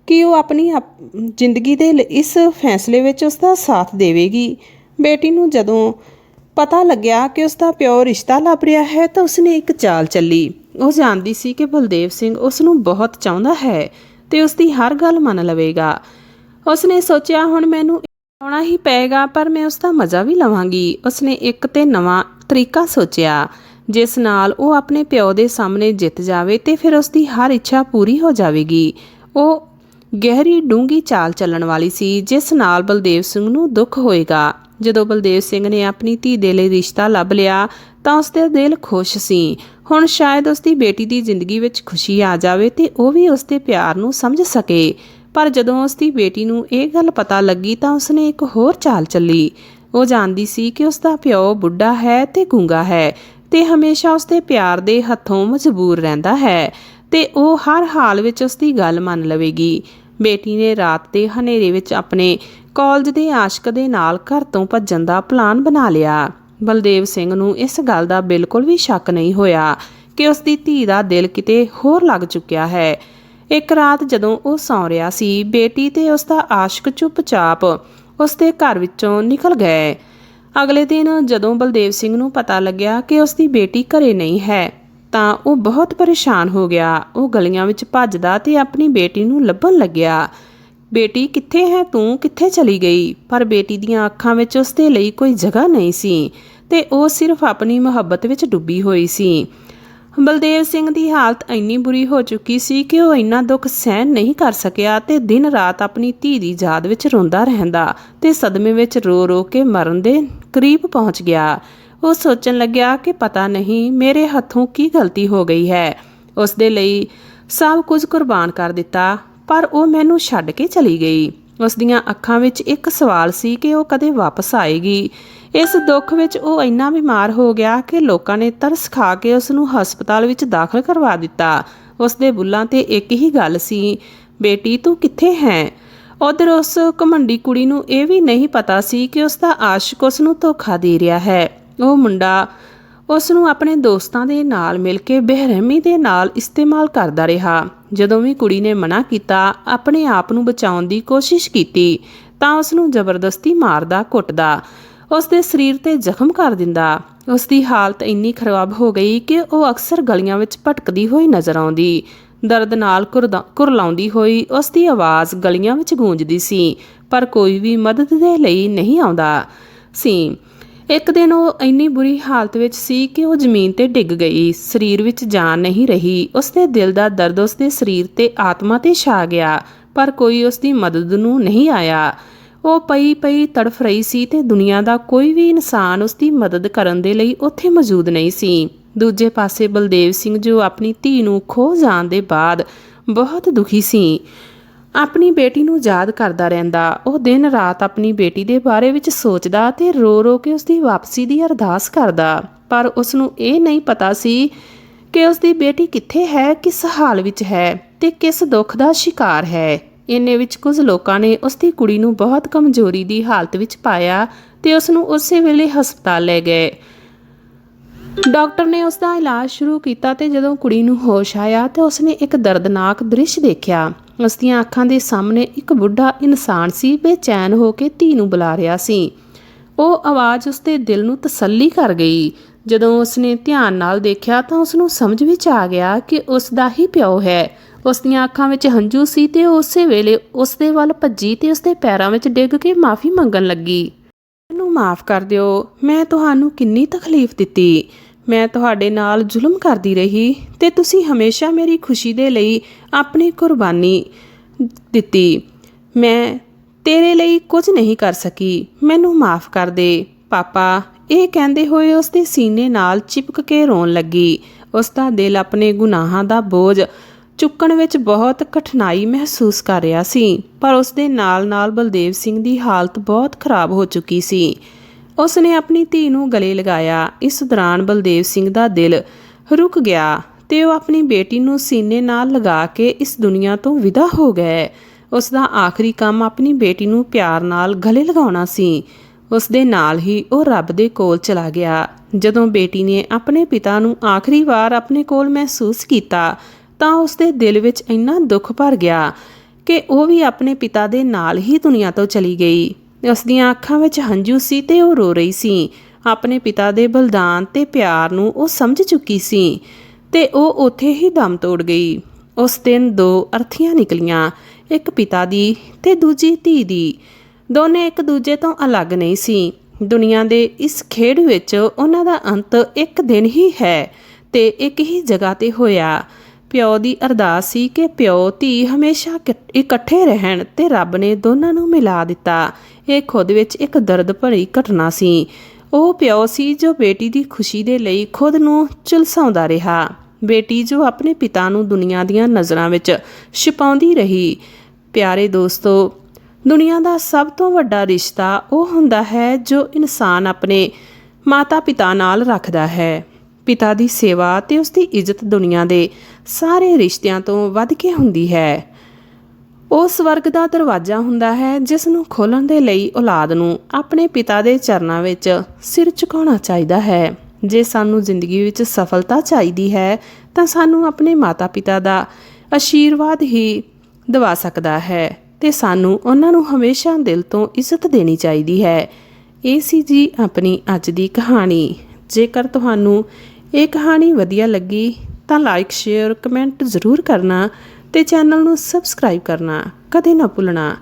ਕਿ ਉਹ ਆਪਣੀ ਆਪ- ਜ਼ਿੰਦਗੀ ਦੇ ਇਸ ਫੈਸਲੇ ਵਿੱਚ ਉਸ ਦਾ ਸਾਥ ਦੇਵੇਗੀ। ਬੇਟੀ ਨੂੰ ਜਦੋਂ ਪਤਾ ਲੱਗਿਆ ਕਿ ਉਸ ਦਾ ਪਿਓ ਰਿਸ਼ਤਾ ਲੱਭ ਰਿਹਾ ਹੈ, ਤਾਂ ਉਸਨੇ ਇੱਕ ਚਾਲ ਚੱਲੀ। ਉਹ ਜਾਣਦੀ ਸੀ ਕਿ ਬਲਦੇਵ ਸਿੰਘ ਉਸ ਨੂੰ ਬਹੁਤ ਚਾਹੁੰਦਾ ਹੈ ਤੇ ਉਸ ਦੀ ਹਰ ਗੱਲ ਮੰਨ ਲਵੇਗਾ। ਉਸਨੇ ਸੋਚਿਆ, ਹੁਣ ਮੈਨੂੰ ਆਉਣਾ ਹੀ ਪਏਗਾ, ਪਰ ਮੈਂ ਉਸ ਦਾ ਮਜ਼ਾ ਵੀ ਲਵਾਂਗੀ। ਉਸਨੇ ਇੱਕ ਤੇ ਨਵਾਂ ਤਰੀਕਾ ਸੋਚਿਆ, ਜਿਸ ਨਾਲ ਉਹ ਆਪਣੇ ਪਿਓ ਦੇ ਸਾਹਮਣੇ ਜਿੱਤ ਜਾਵੇ ਤੇ ਫਿਰ ਉਸ ਦੀ ਹਰ ਇੱਛਾ ਪੂਰੀ ਹੋ ਜਾਵੇਗੀ। ਉਹ ਗਹਿਰੀ ਡੂੰਗੀ ਚਾਲ ਚੱਲਣ ਵਾਲੀ ਸੀ, ਜਿਸ ਨਾਲ ਬਲਦੇਵ ਸਿੰਘ ਨੂੰ ਦੁੱਖ ਹੋਏਗਾ। ਜਦੋਂ ਬਲਦੇਵ ਸਿੰਘ ਨੇ ਆਪਣੀ ਧੀ ਦੇ ਲਈ ਰਿਸ਼ਤਾ ਲੱਭ ਲਿਆ, ਤਾਂ ਉਸ ਦੇ ਦਿਲ ਖੁਸ਼ ਸੀ। ਹੁਣ ਸ਼ਾਇਦ ਉਸ ਦੀ ਬੇਟੀ ਦੀ ਜ਼ਿੰਦਗੀ ਵਿੱਚ ਖੁਸ਼ੀ ਆ ਜਾਵੇ ਤੇ ਉਹ ਵੀ ਉਸ ਦੇ ਪਿਆਰ ਨੂੰ ਸਮਝ ਸਕੇ। ਪਰ ਜਦੋਂ ਉਸ ਦੀ ਬੇਟੀ ਨੂੰ ਇਹ ਗੱਲ ਪਤਾ ਲੱਗੀ ਤਾਂ ਉਸਨੇ ਇੱਕ ਹੋਰ ਚਾਲ ਚੱਲੀ। ਉਹ ਜਾਣਦੀ ਸੀ ਕਿ ਉਸ ਦਾ ਪਿਓ ਬੁੱਢਾ ਹੈ ਤੇ ਗੂੰਗਾ ਹੈ ਤੇ ਹਮੇਸ਼ਾ ਉਸ ਦੇ ਪਿਆਰ ਦੇ ਹੱਥੋਂ ਮਜਬੂਰ ਰਹਿੰਦਾ ਹੈ ਤੇ ਉਹ ਹਰ ਹਾਲ ਵਿੱਚ ਉਸ ਦੀ ਗੱਲ ਮੰਨ ਲਵੇਗੀ। ਬੇਟੀ ਨੇ ਰਾਤ ਦੇ ਹਨੇਰੇ ਵਿੱਚ ਆਪਣੇ ਕਾਲਜ ਦੇ ਆਸ਼ਕ ਦੇ ਨਾਲ ਘਰ ਤੋਂ ਭੱਜਣ ਦਾ ਪਲਾਨ ਬਣਾ ਲਿਆ। ਬਲਦੇਵ ਸਿੰਘ ਨੂੰ ਇਸ ਗੱਲ ਦਾ ਬਿਲਕੁਲ ਵੀ ਸ਼ੱਕ ਨਹੀਂ ਹੋਇਆ ਕਿ ਉਸ ਦੀ ਧੀ ਦਾ ਦਿਲ ਕਿਤੇ ਹੋਰ ਲੱਗ ਚੁੱਕਿਆ ਹੈ। ਇੱਕ ਰਾਤ ਜਦੋਂ ਉਹ ਸੌਂ ਰਿਹਾ ਸੀ, ਬੇਟੀ ਤੇ ਉਸ ਦਾ ਆਸ਼ਕ ਚੁੱਪਚਾਪ ਉਸ ਦੇ ਘਰ ਵਿੱਚੋਂ ਨਿਕਲ ਗਏ। ਅਗਲੇ ਦਿਨ ਜਦੋਂ ਬਲਦੇਵ ਸਿੰਘ ਨੂੰ ਪਤਾ ਲੱਗਿਆ ਕਿ ਉਸ ਦੀ ਬੇਟੀ ਘਰੇ ਨਹੀਂ ਹੈ, ਤਾਂ ਉਹ ਬਹੁਤ ਪਰੇਸ਼ਾਨ ਹੋ ਗਿਆ। ਉਹ ਗਲੀਆਂ ਵਿੱਚ ਭੱਜਦਾ ਤੇ ਆਪਣੀ ਬੇਟੀ ਨੂੰ ਲੱਭਣ ਲੱਗਿਆ। ਬੇਟੀ, ਕਿੱਥੇ ਹੈ ਤੂੰ? ਕਿੱਥੇ ਚਲੀ ਗਈ? ਪਰ ਬੇਟੀ ਦੀਆਂ ਅੱਖਾਂ ਵਿੱਚ ਉਸ ਦੇ ਲਈ ਕੋਈ ਜਗ੍ਹਾ ਨਹੀਂ ਸੀ ਤੇ ਉਹ ਸਿਰਫ ਆਪਣੀ ਮੁਹੱਬਤ ਵਿੱਚ ਡੁੱਬੀ ਹੋਈ ਸੀ। ਬਲਦੇਵ ਸਿੰਘ ਦੀ ਹਾਲਤ ਇੰਨੀ ਬੁਰੀ ਹੋ ਚੁੱਕੀ ਸੀ ਕਿ ਉਹ ਇੰਨਾ ਦੁੱਖ ਸਹਿਣ ਨਹੀਂ ਕਰ ਸਕਿਆ ਤੇ ਦਿਨ ਰਾਤ ਆਪਣੀ ਧੀ ਦੀ ਯਾਦ ਵਿੱਚ ਰੋਂਦਾ ਰਹਿੰਦਾ ਤੇ ਸਦਮੇ ਵਿੱਚ ਰੋ ਰੋ ਕੇ ਮਰਨ ਦੇ ਕਰੀਬ ਪਹੁੰਚ ਗਿਆ। ਉਹ ਸੋਚਣ ਲੱਗਿਆ ਕਿ ਪਤਾ ਨਹੀਂ ਮੇਰੇ ਹੱਥੋਂ ਕੀ ਗਲਤੀ ਹੋ ਗਈ ਹੈ। ਉਸ ਦੇ ਲਈ ਸਭ ਕੁਝ ਕੁਰਬਾਨ ਕਰ ਦਿੱਤਾ, ਪਰ ਉਹ ਮੈਨੂੰ ਛੱਡ ਕੇ ਚਲੀ ਗਈ। ਉਸ ਦੀਆਂ ਅੱਖਾਂ ਵਿੱਚ ਇੱਕ ਸਵਾਲ ਸੀ ਕਿ ਉਹ ਕਦੇ ਵਾਪਸ ਆਏਗੀ। ਇਸ ਦੁੱਖ ਵਿੱਚ ਉਹ ਇੰਨਾ ਬਿਮਾਰ ਹੋ ਗਿਆ ਕਿ ਲੋਕਾਂ ਨੇ ਤਰਸ ਖਾ ਕੇ ਉਸ ਨੂੰ ਹਸਪਤਾਲ ਵਿੱਚ ਦਾਖਲ ਕਰਵਾ ਦਿੱਤਾ। ਉਸ ਦੇ ਬੁੱਲਾਂ ਤੇ ਇੱਕ ਹੀ ਗੱਲ ਸੀ, ਬੇਟੀ, ਤੂੰ ਕਿੱਥੇ ਹੈ? ਉਧਰ ਉਸ ਘਮੰਡੀ ਕੁੜੀ ਨੂੰ ਇਹ ਵੀ ਨਹੀਂ ਪਤਾ ਸੀ ਕਿ ਉਸ ਦਾ ਆਸ਼ਿਕ ਉਸ ਨੂੰ ਧੋਖਾ ਦੇ ਰਿਹਾ ਹੈ। ਉਹ ਮੁੰਡਾ ਉਸ ਨੂੰ ਆਪਣੇ ਦੋਸਤਾਂ ਦੇ ਨਾਲ ਮਿਲ ਕੇ ਬੇਰਹਿਮੀ ਦੇ ਨਾਲ ਇਸਤੇਮਾਲ ਕਰਦਾ ਰਿਹਾ। ਜਦੋਂ ਵੀ ਕੁੜੀ ਨੇ ਮਨਾ ਕੀਤਾ, ਆਪਣੇ ਆਪ ਨੂੰ ਬਚਾਉਣ ਦੀ ਕੋਸ਼ਿਸ਼ ਕੀਤੀ, ਤਾਂ ਉਸ ਨੂੰ ਜ਼ਬਰਦਸਤੀ ਮਾਰਦਾ, ਕੁੱਟਦਾ। ਉਸ ਦੇ ਸਰੀਰ ਤੇ ਜ਼ਖਮ ਕਰ ਦਿੰਦਾ। ਉਸ ਦੀ ਹਾਲਤ ਇੰਨੀ ਖਰਾਬ ਹੋ ਗਈ ਕਿ ਉਹ ਅਕਸਰ ਗਲੀਆਂ ਵਿੱਚ ਭਟਕਦੀ ਹੋਈ ਨਜ਼ਰ ਆਉਂਦੀ। ਦਰਦ ਨਾਲ ਕੁਰਦਾ- ਕੁਰਲਾਉਂਦੀ ਹੋਈ ਉਸ ਦੀ ਆਵਾਜ਼ ਗਲੀਆਂ ਵਿੱਚ ਗੂੰਜਦੀ ਸੀ, ਪਰ ਕੋਈ ਵੀ ਮਦਦ ਦੇ ਲਈ ਨਹੀਂ ਆਉਂਦਾ ਸੀ। ਇੱਕ ਦਿਨ ਉਹ ਇੰਨੀ ਬੁਰੀ ਹਾਲਤ ਵਿੱਚ ਸੀ ਕਿ ਉਹ ਜ਼ਮੀਨ ਤੇ ਡਿੱਗ ਗਈ। ਸਰੀਰ ਵਿੱਚ ਜਾਨ ਨਹੀਂ ਰਹੀ। ਉਸ ਦੇ ਦਿਲ ਦਾ ਦਰਦ ਉਸ ਦੇ ਸਰੀਰ ਤੇ ਆਤਮਾ ਤੇ ਛਾ ਗਿਆ, ਪਰ ਕੋਈ ਉਸ ਦੀ ਮਦਦ ਨੂੰ ਨਹੀਂ ਆਇਆ। ਉਹ ਪਈ ਪਈ ਤੜਫ ਰਹੀ ਸੀ ਤੇ ਦੁਨੀਆ ਦਾ ਕੋਈ ਵੀ ਇਨਸਾਨ ਉਸ ਦੀ ਮਦਦ ਕਰਨ ਦੇ ਲਈ ਉੱਥੇ ਮੌਜੂਦ ਨਹੀਂ ਸੀ। ਦੂਜੇ ਪਾਸੇ ਬਲਦੇਵ ਸਿੰਘ ਜੋ ਆਪਣੀ ਧੀ ਨੂੰ ਖੋ ਜਾਣ ਦੇ ਬਾਅਦ ਬਹੁਤ ਦੁਖੀ ਸੀ। ਆਪਣੀ ਬੇਟੀ ਨੂੰ ਯਾਦ ਕਰਦਾ ਰਹਿੰਦਾ। ਉਹ ਦਿਨ ਰਾਤ ਆਪਣੀ ਬੇਟੀ ਦੇ ਬਾਰੇ ਵਿੱਚ ਸੋਚਦਾ ਤੇ ਰੋ ਰੋ ਕੇ ਉਸ ਦੀ ਵਾਪਸੀ ਦੀ ਅਰਦਾਸ ਕਰਦਾ। ਪਰ ਉਸ ਨੂੰ ਇਹ ਨਹੀਂ ਪਤਾ ਸੀ ਕਿ ਉਸ ਦੀ ਬੇਟੀ ਕਿੱਥੇ ਹੈ, ਕਿਸ ਹਾਲ ਵਿੱਚ ਹੈ ਤੇ ਕਿਸ ਦੁੱਖ ਦਾ ਸ਼ਿਕਾਰ ਹੈ। ਇੰਨੇ ਵਿੱਚ ਕੁਝ ਲੋਕਾਂ ਨੇ ਉਸ ਦੀ ਕੁੜੀ ਨੂੰ ਬਹੁਤ ਕਮਜ਼ੋਰੀ ਦੀ ਹਾਲਤ ਵਿੱਚ ਪਾਇਆ ਤੇ ਉਸ ਨੂੰ ਉਸੇ ਵੇਲੇ ਹਸਪਤਾਲ ਲੈ ਗਏ। ਡਾਕਟਰ ਨੇ ਉਸ ਦਾ ਇਲਾਜ ਸ਼ੁਰੂ ਕੀਤਾ ਤੇ ਜਦੋਂ ਕੁੜੀ ਨੂੰ ਹੋਸ਼ ਆਇਆ ਤੇ ਉਸਨੇ ਇੱਕ ਦਰਦਨਾਕ ਦ੍ਰਿਸ਼ ਦੇਖਿਆ। ਉਸ ਦੀਆਂ ਅੱਖਾਂ ਦੇ ਸਾਹਮਣੇ ਇੱਕ ਬੁੱਢਾ ਇਨਸਾਨ ਸੀ, ਬੇਚੈਨ ਹੋ ਕੇ ਧੀ ਨੂੰ ਬੁਲਾ ਰਿਹਾ ਸੀ। ਉਹ ਆਵਾਜ਼ ਉਸ ਦੇ ਦਿਲ ਨੂੰ ਤਸੱਲੀ ਕਰ ਗਈ। ਜਦੋਂ ਉਸਨੇ ਧਿਆਨ ਨਾਲ ਦੇਖਿਆ ਤਾਂ ਉਸ ਨੂੰ ਸਮਝ ਵਿੱਚ ਆ ਗਿਆ ਕਿ ਉਸ ਦਾ ਹੀ ਪਿਓ ਹੈ। ਉਸ ਦੀਆਂ ਅੱਖਾਂ ਵਿੱਚ ਹੰਝੂ ਸੀ ਤੇ ਉਹ ਉਸੇ ਵੇਲੇ ਉਸ ਦੇ ਵੱਲ ਭੱਜੀ ਤੇ ਉਸ ਦੇ ਪੈਰਾਂ ਵਿੱਚ ਡਿੱਗ ਕੇ ਮਾਫੀ ਮੰਗਣ ਲੱਗੀ। ਮੈਨੂੰ ਮਾਫ ਕਰ ਦਿਓ, ਮੈਂ ਤੁਹਾਨੂੰ ਕਿੰਨੀ ਤਕਲੀਫ ਦਿੱਤੀ। ਮੈਂ ਤੁਹਾਡੇ ਨਾਲ ਜ਼ੁਲਮ ਕਰਦੀ ਰਹੀ ਤੇ ਤੁਸੀਂ ਹਮੇਸ਼ਾ ਮੇਰੀ ਖੁਸ਼ੀ ਦੇ ਲਈ ਆਪਣੀ ਕੁਰਬਾਨੀ ਦਿੱਤੀ। ਮੈਂ ਤੇਰੇ ਲਈ ਕੁਝ ਨਹੀਂ ਕਰ ਸਕੀ। ਮੈਨੂੰ ਮਾਫ ਕਰ ਦੇ। ਪਾਪਾ, ਇਹ ਕਹਿੰਦੇ ਹੋਏ ਉਸ ਦੇ ਸੀਨੇ ਨਾਲ ਚਿਪਕ ਕੇ ਰੋਣ ਲੱਗੀ। ਉਸ ਦਾ ਦਿਲ ਆਪਣੇ ਗੁਨਾਹਾਂ ਦਾ ਬੋਝ ਚੁੱਕਣ ਵਿੱਚ ਬਹੁਤ ਕਠਿਨਾਈ ਮਹਿਸੂਸ ਕਰ ਰਿਹਾ ਸੀ, ਪਰ ਉਸ ਦੇ ਨਾਲ-ਨਾਲ ਬਲਦੇਵ ਸਿੰਘ ਦੀ ਹਾਲਤ ਬਹੁਤ ਖਰਾਬ ਹੋ ਚੁੱਕੀ ਸੀ। ਉਸ ਨੇ ਆਪਣੀ ਧੀ ਨੂੰ ਗਲੇ ਲਗਾਇਆ। ਇਸ ਦੌਰਾਨ ਬਲਦੇਵ ਸਿੰਘ ਦਾ ਦਿਲ ਰੁਕ ਗਿਆ ਤੇ ਉਹ ਆਪਣੀ ਬੇਟੀ ਨੂੰ ਸੀਨੇ ਨਾਲ ਲਗਾ ਕੇ ਇਸ ਦੁਨੀਆ ਤੋਂ ਵਿਦਾ ਹੋ ਗਏ। ਉਸ ਦਾ ਆਖਰੀ ਕੰਮ ਆਪਣੀ ਬੇਟੀ ਨੂੰ ਪਿਆਰ ਨਾਲ ਗਲੇ ਲਗਾਉਣਾ ਸੀ। ਉਸ ਦੇ ਨਾਲ ਹੀ ਉਹ ਰੱਬ ਦੇ ਕੋਲ ਚਲਾ ਗਿਆ। ਜਦੋਂ ਬੇਟੀ ਨੇ ਆਪਣੇ ਪਿਤਾ ਨੂੰ ਆਖਰੀ ਵਾਰ ਆਪਣੇ ਕੋਲ ਮਹਿਸੂਸ ਕੀਤਾ ਤਾਂ ਉਸ ਦੇ ਦਿਲ ਵਿੱਚ ਇੰਨਾ ਦੁੱਖ ਭਰ ਗਿਆ ਕਿ ਉਹ ਵੀ ਆਪਣੇ ਪਿਤਾ ਦੇ ਨਾਲ ਹੀ ਦੁਨੀਆ ਤੋਂ ਚਲੀ ਗਈ। ਉਸ ਦੀਆਂ ਅੱਖਾਂ ਵਿੱਚ ਹੰਝੂ ਸੀ ਤੇ ਉਹ ਰੋ ਰਹੀ ਸੀ। ਆਪਣੇ ਪਿਤਾ ਦੇ ਬਲਿਦਾਨ ਤੇ ਪਿਆਰ ਨੂੰ ਉਹ ਸਮਝ ਚੁੱਕੀ ਸੀ ਤੇ ਉਹ ਉੱਥੇ ਹੀ ਦਮ ਤੋੜ ਗਈ। ਉਸ ਦਿਨ ਦੋ ਅਰਥੀਆਂ ਨਿਕਲੀਆਂ, ਇੱਕ ਪਿਤਾ ਦੀ ਤੇ ਦੂਜੀ ਧੀ ਦੀ। ਦੋਨੇ ਇੱਕ ਦੂਜੇ ਤੋਂ ਅਲੱਗ ਨਹੀਂ ਸੀ। ਦੁਨੀਆ ਦੇ ਇਸ ਖੇਡ ਵਿੱਚ ਉਹਨਾਂ ਦਾ ਅੰਤ ਇੱਕ ਦਿਨ ਹੀ ਹੈ ਤੇ ਇੱਕ ਹੀ ਜਗ੍ਹਾ ਤੇ ਹੋਇਆ। ਪਿਓ ਦੀ ਅਰਦਾਸ ਸੀ ਕਿ ਪਿਓ, ਧੀ ਹਮੇਸ਼ਾ ਇਕ- ਇਕੱਠੇ ਰਹਿਣ ਤੇ ਰੱਬ ਨੇ ਦੋਨਾਂ ਨੂੰ ਮਿਲਾ ਦਿੱਤਾ। ਇਹ ਖੁਦ ਵਿੱਚ ਇੱਕ ਦਰਦ ਭਰੀ ਘਟਨਾ ਸੀ। ਉਹ ਪਿਓ ਸੀ ਜੋ ਬੇਟੀ ਦੀ ਖੁਸ਼ੀ ਦੇ ਲਈ ਖੁਦ ਨੂੰ ਝੁਲਸਾਉਂਦਾ ਰਿਹਾ। ਬੇਟੀ ਜੋ ਆਪਣੇ ਪਿਤਾ ਨੂੰ ਦੁਨੀਆ ਦੀਆਂ ਨਜ਼ਰਾਂ ਵਿੱਚ ਛਿਪਾਉਂਦੀ ਰਹੀ। ਪਿਆਰੇ ਦੋਸਤੋ, ਦੁਨੀਆ ਦਾ ਸਭ ਤੋਂ ਵੱਡਾ ਰਿਸ਼ਤਾ ਉਹ ਹੁੰਦਾ ਹੈ ਜੋ ਇਨਸਾਨ ਆਪਣੇ ਮਾਤਾ-ਪਿਤਾ ਨਾਲ ਰੱਖਦਾ ਹੈ। ਪਿਤਾ ਦੀ ਸੇਵਾ ਤੇ ਉਸ ਦੀ ਇੱਜ਼ਤ ਦੁਨੀਆ ਦੇ ਸਾਰੇ ਰਿਸ਼ਤਿਆਂ ਤੋਂ ਵੱਧ ਕੇ ਹੁੰਦੀ ਹੈ। ਉਹ ਸਵਰਗ ਦਾ ਦਰਵਾਜ਼ਾ ਹੁੰਦਾ ਹੈ, ਜਿਸ ਨੂੰ ਖੋਲਣ ਦੇ ਲਈ ਔਲਾਦ ਨੂੰ ਆਪਣੇ ਪਿਤਾ ਦੇ ਚਰਨਾਂ ਵਿੱਚ ਸਿਰ ਝੁਕਾਉਣਾ ਚਾਹੀਦਾ ਹੈ। ਜੇ ਸਾਨੂੰ ਜ਼ਿੰਦਗੀ ਵਿੱਚ ਸਫਲਤਾ ਚਾਹੀਦੀ ਹੈ, ਤਾਂ ਸਾਨੂੰ ਆਪਣੇ ਮਾਤਾ-ਪਿਤਾ ਦਾ ਆਸ਼ੀਰਵਾਦ ਹੀ ਦਵਾ ਸਕਦਾ ਹੈ ਤੇ ਸਾਨੂੰ ਉਹਨਾਂ ਨੂੰ ਹਮੇਸ਼ਾ ਦਿਲ ਤੋਂ ਇੱਜ਼ਤ ਦੇਣੀ ਚਾਹੀਦੀ ਹੈ। ਇਹ ਸੀ ਜੀ ਆਪਣੀ ਅੱਜ ਦੀ ਕਹਾਣੀ। ਜੇਕਰ ਤੁਹਾਨੂੰ ਇਹ ਕਹਾਣੀ ਵਧੀਆ ਲੱਗੀ ਤਾਂ ਲਾਈਕ ਸ਼ੇਅਰ ਕਮੈਂਟ ਜ਼ਰੂਰ ਕਰਨਾ ਤੇ ਚੈਨਲ ਨੂੰ ਸਬਸਕ੍ਰਾਈਬ ਕਰਨਾ ਕਦੇ ਨਾ ਭੁੱਲਣਾ।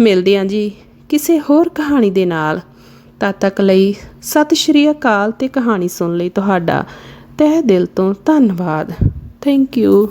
ਮਿਲਦੇ ਹਾਂ ਜੀ ਕਿਸੇ ਹੋਰ ਕਹਾਣੀ ਦੇ ਨਾਲ। ਤਦ ਤੱਕ ਲਈ ਸਤਿ ਸ਼੍ਰੀ ਅਕਾਲ ਤੇ ਕਹਾਣੀ ਸੁਣ ਲਈ ਤੁਹਾਡਾ। ਤਹਿ ਦਿਲ ਤੋਂ ਧੰਨਵਾਦ। Thank you